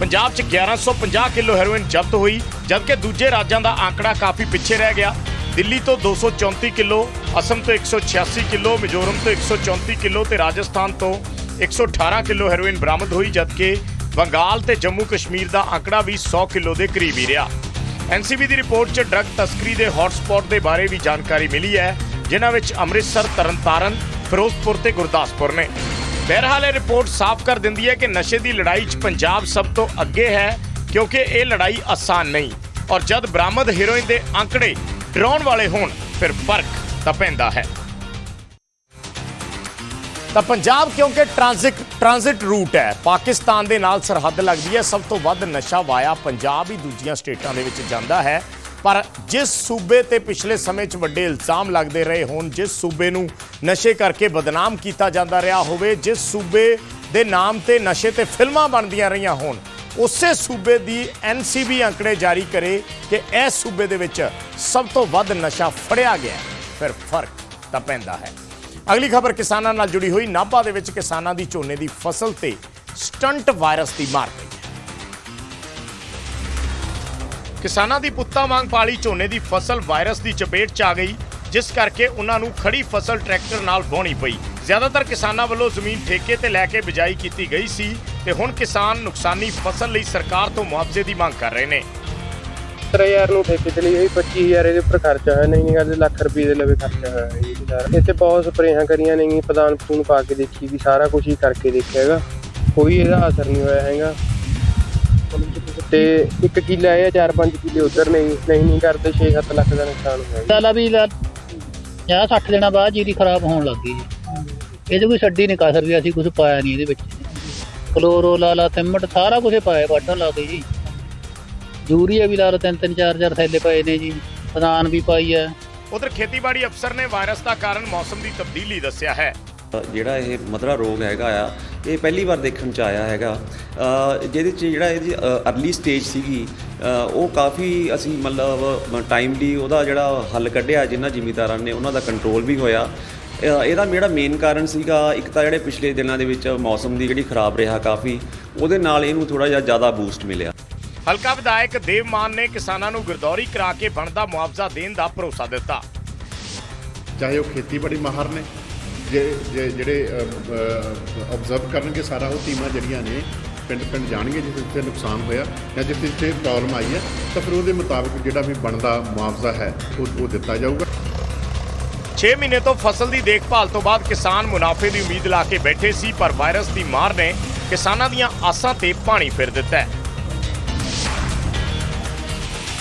ਪੰਜਾਬ 'ਚ 1150 ਕਿਲੋ ਹੈਰੋਇਨ ਜ਼ਬਤ ਹੋਈ, ਜਦਕਿ ਦੂਜੇ ਰਾਜਾਂ ਦਾ ਆંકੜਾ ਕਾਫੀ ਪਿੱਛੇ ਰਹਿ ਗਿਆ। ਦਿੱਲੀ ਤੋਂ 234 ਕਿਲੋ, ਅਸਮ ਤੋਂ 186 ਕਿਲੋ, ਮਿਜ਼ੋਰਮ ਤੋਂ 134 ਕਿਲੋ ਤੇ ਰਾਜਸਥਾਨ ਤੋਂ 118 ਕਿਲੋ ਹੈਰੋਇਨ ਬਰਾਮਦ ਹੋਈ, ਜਦਕਿ ਬੰਗਾਲ ਤੇ ਜੰਮੂ ਕਸ਼ਮੀਰ ਦਾ ਆંકੜਾ ਵੀ 100 ਕਿਲੋ ਦੇ ਕਰੀਬ ਹੀ ਰਿਹਾ। ਐਨਸੀਬੀ ਦੀ ਰਿਪੋਰਟ 'ਚ ਡਰੱਗ ਤਸਕਰੀ ਦੇ ਹੌਟਸਪੌਟ ਦੇ ਬਾਰੇ ਵੀ ਜਾਣਕਾਰੀ ਮਿਲੀ ਹੈ, ਜਿਨ੍ਹਾਂ ਵਿੱਚ ਅੰਮ੍ਰਿਤਸਰ, ਤਰਨਤਾਰਨ, ਫਿਰੋਜ਼ਪੁਰ ਤੇ ਗੁਰਦਾਸਪੁਰ ਨੇ। ਬਹਰਹਾਲ ਇਹ ਰਿਪੋਰਟ ਸਾਫ਼ ਕਰ ਦਿੰਦੀ ਹੈ ਕਿ ਨਸ਼ੇ ਦੀ ਲੜਾਈ 'ਚ ਪੰਜਾਬ ਸਭ ਤੋਂ ਅੱਗੇ ਹੈ, ਕਿਉਂਕਿ ਇਹ ਲੜਾਈ ਆਸਾਨ ਨਹੀਂ ਔਰ ਜਦ ਬਰਾਮਦ ਹੀਰੋਇਨ ਦੇ ਅੰਕੜੇ ਡਰਾਉਣ ਵਾਲੇ ਹੋਣ, ਫਿਰ ਫ਼ਰਕ ਤਾਂ ਪੈਂਦਾ ਹੈ। ਤਾਂ ਪੰਜਾਬ ਕਿਉਂਕਿ ਟ੍ਰਾਂਜ਼ਿਟ ਟ੍ਰਾਂਜ਼ਿਟ ਰੂਟ ਹੈ, ਪਾਕਿਸਤਾਨ ਦੇ ਨਾਲ ਸਰਹੱਦ ਲੱਗਦੀ ਹੈ, ਸਭ ਤੋਂ ਵੱਧ ਨਸ਼ਾ ਵਾਇਆ ਪੰਜਾਬ ਹੀ ਦੂਜੀਆਂ ਸਟੇਟਾਂ ਦੇ ਵਿੱਚ ਜਾਂਦਾ ਹੈ। ਪਰ ਜਿਸ ਸੂਬੇ ਤੇ ਪਿਛਲੇ ਸਮੇਂ 'ਚ ਵੱਡੇ ਇਲਜ਼ਾਮ ਲੱਗਦੇ ਰਹੇ ਹੋਣ, ਜਿਸ ਸੂਬੇ ਨੂੰ ਨਸ਼ੇ ਕਰਕੇ ਬਦਨਾਮ ਕੀਤਾ ਜਾਂਦਾ ਰਿਹਾ ਹੋਵੇ, ਜਿਸ ਸੂਬੇ ਦੇ ਨਾਮ ਤੇ ਨਸ਼ੇ ਤੇ ਫਿਲਮਾਂ ਬਣਦੀਆਂ ਰਹੀਆਂ ਹੋਣ, ਉਸੇ ਸੂਬੇ ਦੀ ਐਨਸੀਬੀ ਅੰਕੜੇ ਜਾਰੀ ਕਰੇ ਕਿ ਇਸ ਸੂਬੇ ਦੇ ਵਿੱਚ ਸਭ ਤੋਂ ਵੱਧ ਨਸ਼ਾ ਫੜਿਆ ਗਿਆ ਫਿਰ ਫ਼ਰਕ ਤਾਂ ਪੈਂਦਾ ਹੈ। ਅਗਲੀ ਖਬਰ ਕਿਸਾਨਾਂ ਨਾਲ ਜੁੜੀ ਹੋਈ ਨਾਭਾ ਦੇ ਵਿੱਚ ਕਿਸਾਨਾਂ ਦੀ ਝੋਨੇ ਦੀ ਫਸਲ ਤੇ ਸਟੰਟ ਵਾਇਰਸ ਦੀ ਮਾਰ ਪਈ। ਕਿਸਾਨਾਂ ਦੀ ਪੁੱਤਾ ਵਾਂਗ ਪਾਲੀ ਝੋਨੇ ਦੀ ਫਸਲ ਵਾਇਰਸ ਦੀ ਚਪੇਟ 'ਚ ਆ ਗਈ, ਜਿਸ ਕਰਕੇ ਉਹਨਾਂ ਨੂੰ ਖੜੀ ਫਸਲ ਟਰੈਕਟਰ ਨਾਲ ਵਾਹਣੀ ਪਈ। ਜ਼ਿਆਦਾਤਰ ਕਿਸਾਨਾਂ ਵੱਲੋਂ ਜ਼ਮੀਨ ਠੇਕੇ ਤੇ ਲੈ ਕੇ ਬਿਜਾਈ ਕੀਤੀ ਗਈ ਸੀ ਤੇ ਹੁਣ ਕਿਸਾਨ ਨੁਕਸਾਨੀ ਫਸਲ ਲਈ ਸਰਕਾਰ ਤੋਂ ਮੁਆਵਜ਼ੇ ਦੀ ਮੰਗ ਕਰ ਰਹੇ ਨੇ। 70000 ਨੂੰ ਠੇਕੇ ਤੇ ਲਈ ਹੋਈ 25000 ਇਹਦੇ ਉੱਪਰ ਖਰਚਾ ਹੋਇਆ, ਨਹੀਂ ਕਰਦੇ ਲੱਖ ਰੁਪਏ ਦੇ ਲਵੇ ਖਰਚਾ ਹੋਇਆ ਜੀ ਸਾਰਾ। ਇੱਥੇ ਬਹੁਤ ਸਪਰੇਹਾਂ ਕਰੀਆਂ ਨੇਗੀ ਪ੍ਰਦਾਨ ਪੂਨ ਪਾ ਕੇ ਦੇਖੀ ਵੀ ਸਾਰਾ ਕੁਝ ਹੀ ਕਰਕੇ ਦੇਖਿਆ ਹੈਗਾ। ਕੋਈ ਇਹਦਾ ਅਸਰ ਨਹੀਂ ਹੋਇਆ ਹੈਗਾ। ਤੇ ਇੱਕ ਕਿੱਲਾ ਇਹ 4-5 ਕਿੱਲੇ ਉਧਰ ਨਹੀਂ ਨਹੀਂ ਨਹੀਂ ਕਰਦੇ 6-7 ਲੱਖ ਦਾ ਨੁਕਸਾਨ ਹੋਇਆ ਜੀ। ਸਾਲਾ ਵੀ 50 60 ਦਿਨਾਂ ਬਾਅਦ ਜੀਰੀ ਖਰਾਬ ਹੋਣ ਲੱਗ ਗਈ ਜੀ। ਇਹਦੇ ਕੋਈ ਛੱਡੀ ਨਹੀਂ ਕਸਰ ਵੀ, ਅਸੀਂ ਕੁਝ ਪਾਇਆ ਨਹੀਂ ਇਹਦੇ ਵਿੱਚ। ਕਲੋਰੋ, ਲਾਲਾ ਥਿਮਟ ਸਾਰਾ ਕੁਝ ਪਾਇਆ, ਵੱਢਣ ਲੱਗ ਗਈ ਜੀ। ਯੂਰੀਆ ਵੀ ਲਾ ਲਓ ਤਿੰਨ ਤਿੰਨ ਚਾਰ ਚਾਰ ਥੈਲੇ ਪਏ ਨੇ ਜੀ ਪ੍ਰਧਾਨ ਵੀ ਪਾਈ ਹੈ ਉਧਰ ਖੇਤੀਬਾੜੀ ਅਫਸਰ ਨੇ ਵਾਇਰਸ ਦਾ ਕਾਰਨ ਮੌਸਮ ਦੀ ਤਬਦੀਲੀ ਦੱਸਿਆ ਹੈ। ਜਿਹੜਾ ਇਹ ਮਧਰਾ ਰੋਗ ਹੈਗਾ ਆ ਇਹ ਪਹਿਲੀ ਵਾਰ ਦੇਖਣ ਚ ਆਇਆ ਹੈਗਾ। ਜਿਹਦੇ ਚ ਜਿਹੜਾ ਇਹਦੀ ਅਰਲੀ ਸਟੇਜ ਸੀਗੀ ਉਹ ਕਾਫੀ ਅਸੀਂ ਮਤਲਬ ਟਾਈਮਲੀ ਉਹਦਾ ਜਿਹੜਾ ਹੱਲ ਕੱਢਿਆ ਜਿਨ੍ਹਾਂ ਜ਼ਿਮੀਦਾਰਾਂ ਨੇ ਉਹਨਾਂ ਦਾ ਕੰਟਰੋਲ ਵੀ ਹੋਇਆ। ਇਹਦਾ ਜਿਹੜਾ ਮੇਨ ਕਾਰਨ ਸੀਗਾ ਇੱਕ ਤਾਂ ਜਿਹੜੇ ਪਿਛਲੇ ਦਿਨਾਂ ਦੇ ਵਿੱਚ ਮੌਸਮ ਦੀ ਜਿਹੜੀ ਖਰਾਬ ਰਿਹਾ ਕਾਫੀ ਉਹਦੇ ਨਾਲ ਇਹਨੂੰ ਥੋੜਾ ਜਿਹਾ ਜ਼ਿਆਦਾ ਬੂਸਟ ਮਿਲਿਆ। ਹਲਕਾ ਵਿਧਾਇਕ ਦੇਵ ਮਾਨ ਨੇ ਕਿਸਾਨਾਂ ਨੂੰ ਗਿਰਦੌਰੀ ਕਰਾ ਕੇ ਬਣਦਾ ਮੁਆਵਜ਼ਾ ਦੇਣ ਦਾ ਭਰੋਸਾ ਦਿੱਤਾ। ਚਾਹੇ ਉਹ ਖੇਤੀਬਾੜੀ ਮਾਹਰ ਨੇ ਜੇ- ਜਿਹੜੇ ਆਬਜ਼ਰਵ ਕਰਨਗੇ ਸਾਰਾ ਉਹ ਟੀਮਾਂ ਜਿਹੜੀਆਂ ਨੇ ਪਿੰਡ ਪਿੰਡ ਜਾਣਗੇ ਜਿੱਥੇ ਜਿੱਥੇ ਨੁਕਸਾਨ ਹੋਇਆ ਜਾਂ ਜਿੱਥੇ ਜਿੱਥੇ ਪ੍ਰੋਬਲਮ ਆਈ ਹੈ ਤਾਂ ਫਿਰ ਉਹਦੇ ਮੁਤਾਬਕ ਜਿਹੜਾ ਵੀ ਬਣਦਾ ਮੁਆਵਜ਼ਾ ਹੈ ਉਹ ਉਹ ਦਿੱਤਾ ਜਾਊਗਾ। 6 ਮਹੀਨੇ ਤੋਂ ਫਸਲ ਦੀ ਦੇਖਭਾਲ ਤੋਂ ਬਾਅਦ ਕਿਸਾਨ ਮੁਨਾਫੇ ਦੀ ਉਮੀਦ ਲਾ ਕੇ ਬੈਠੇ ਸੀ ਪਰ ਵਾਇਰਸ ਦੀ ਮਾਰ ਨੇ ਕਿਸਾਨਾਂ ਦੀਆਂ ਆਸਾਂ ਤੇ ਪਾਣੀ ਫਿਰ ਦਿੱਤਾ ਹੈ।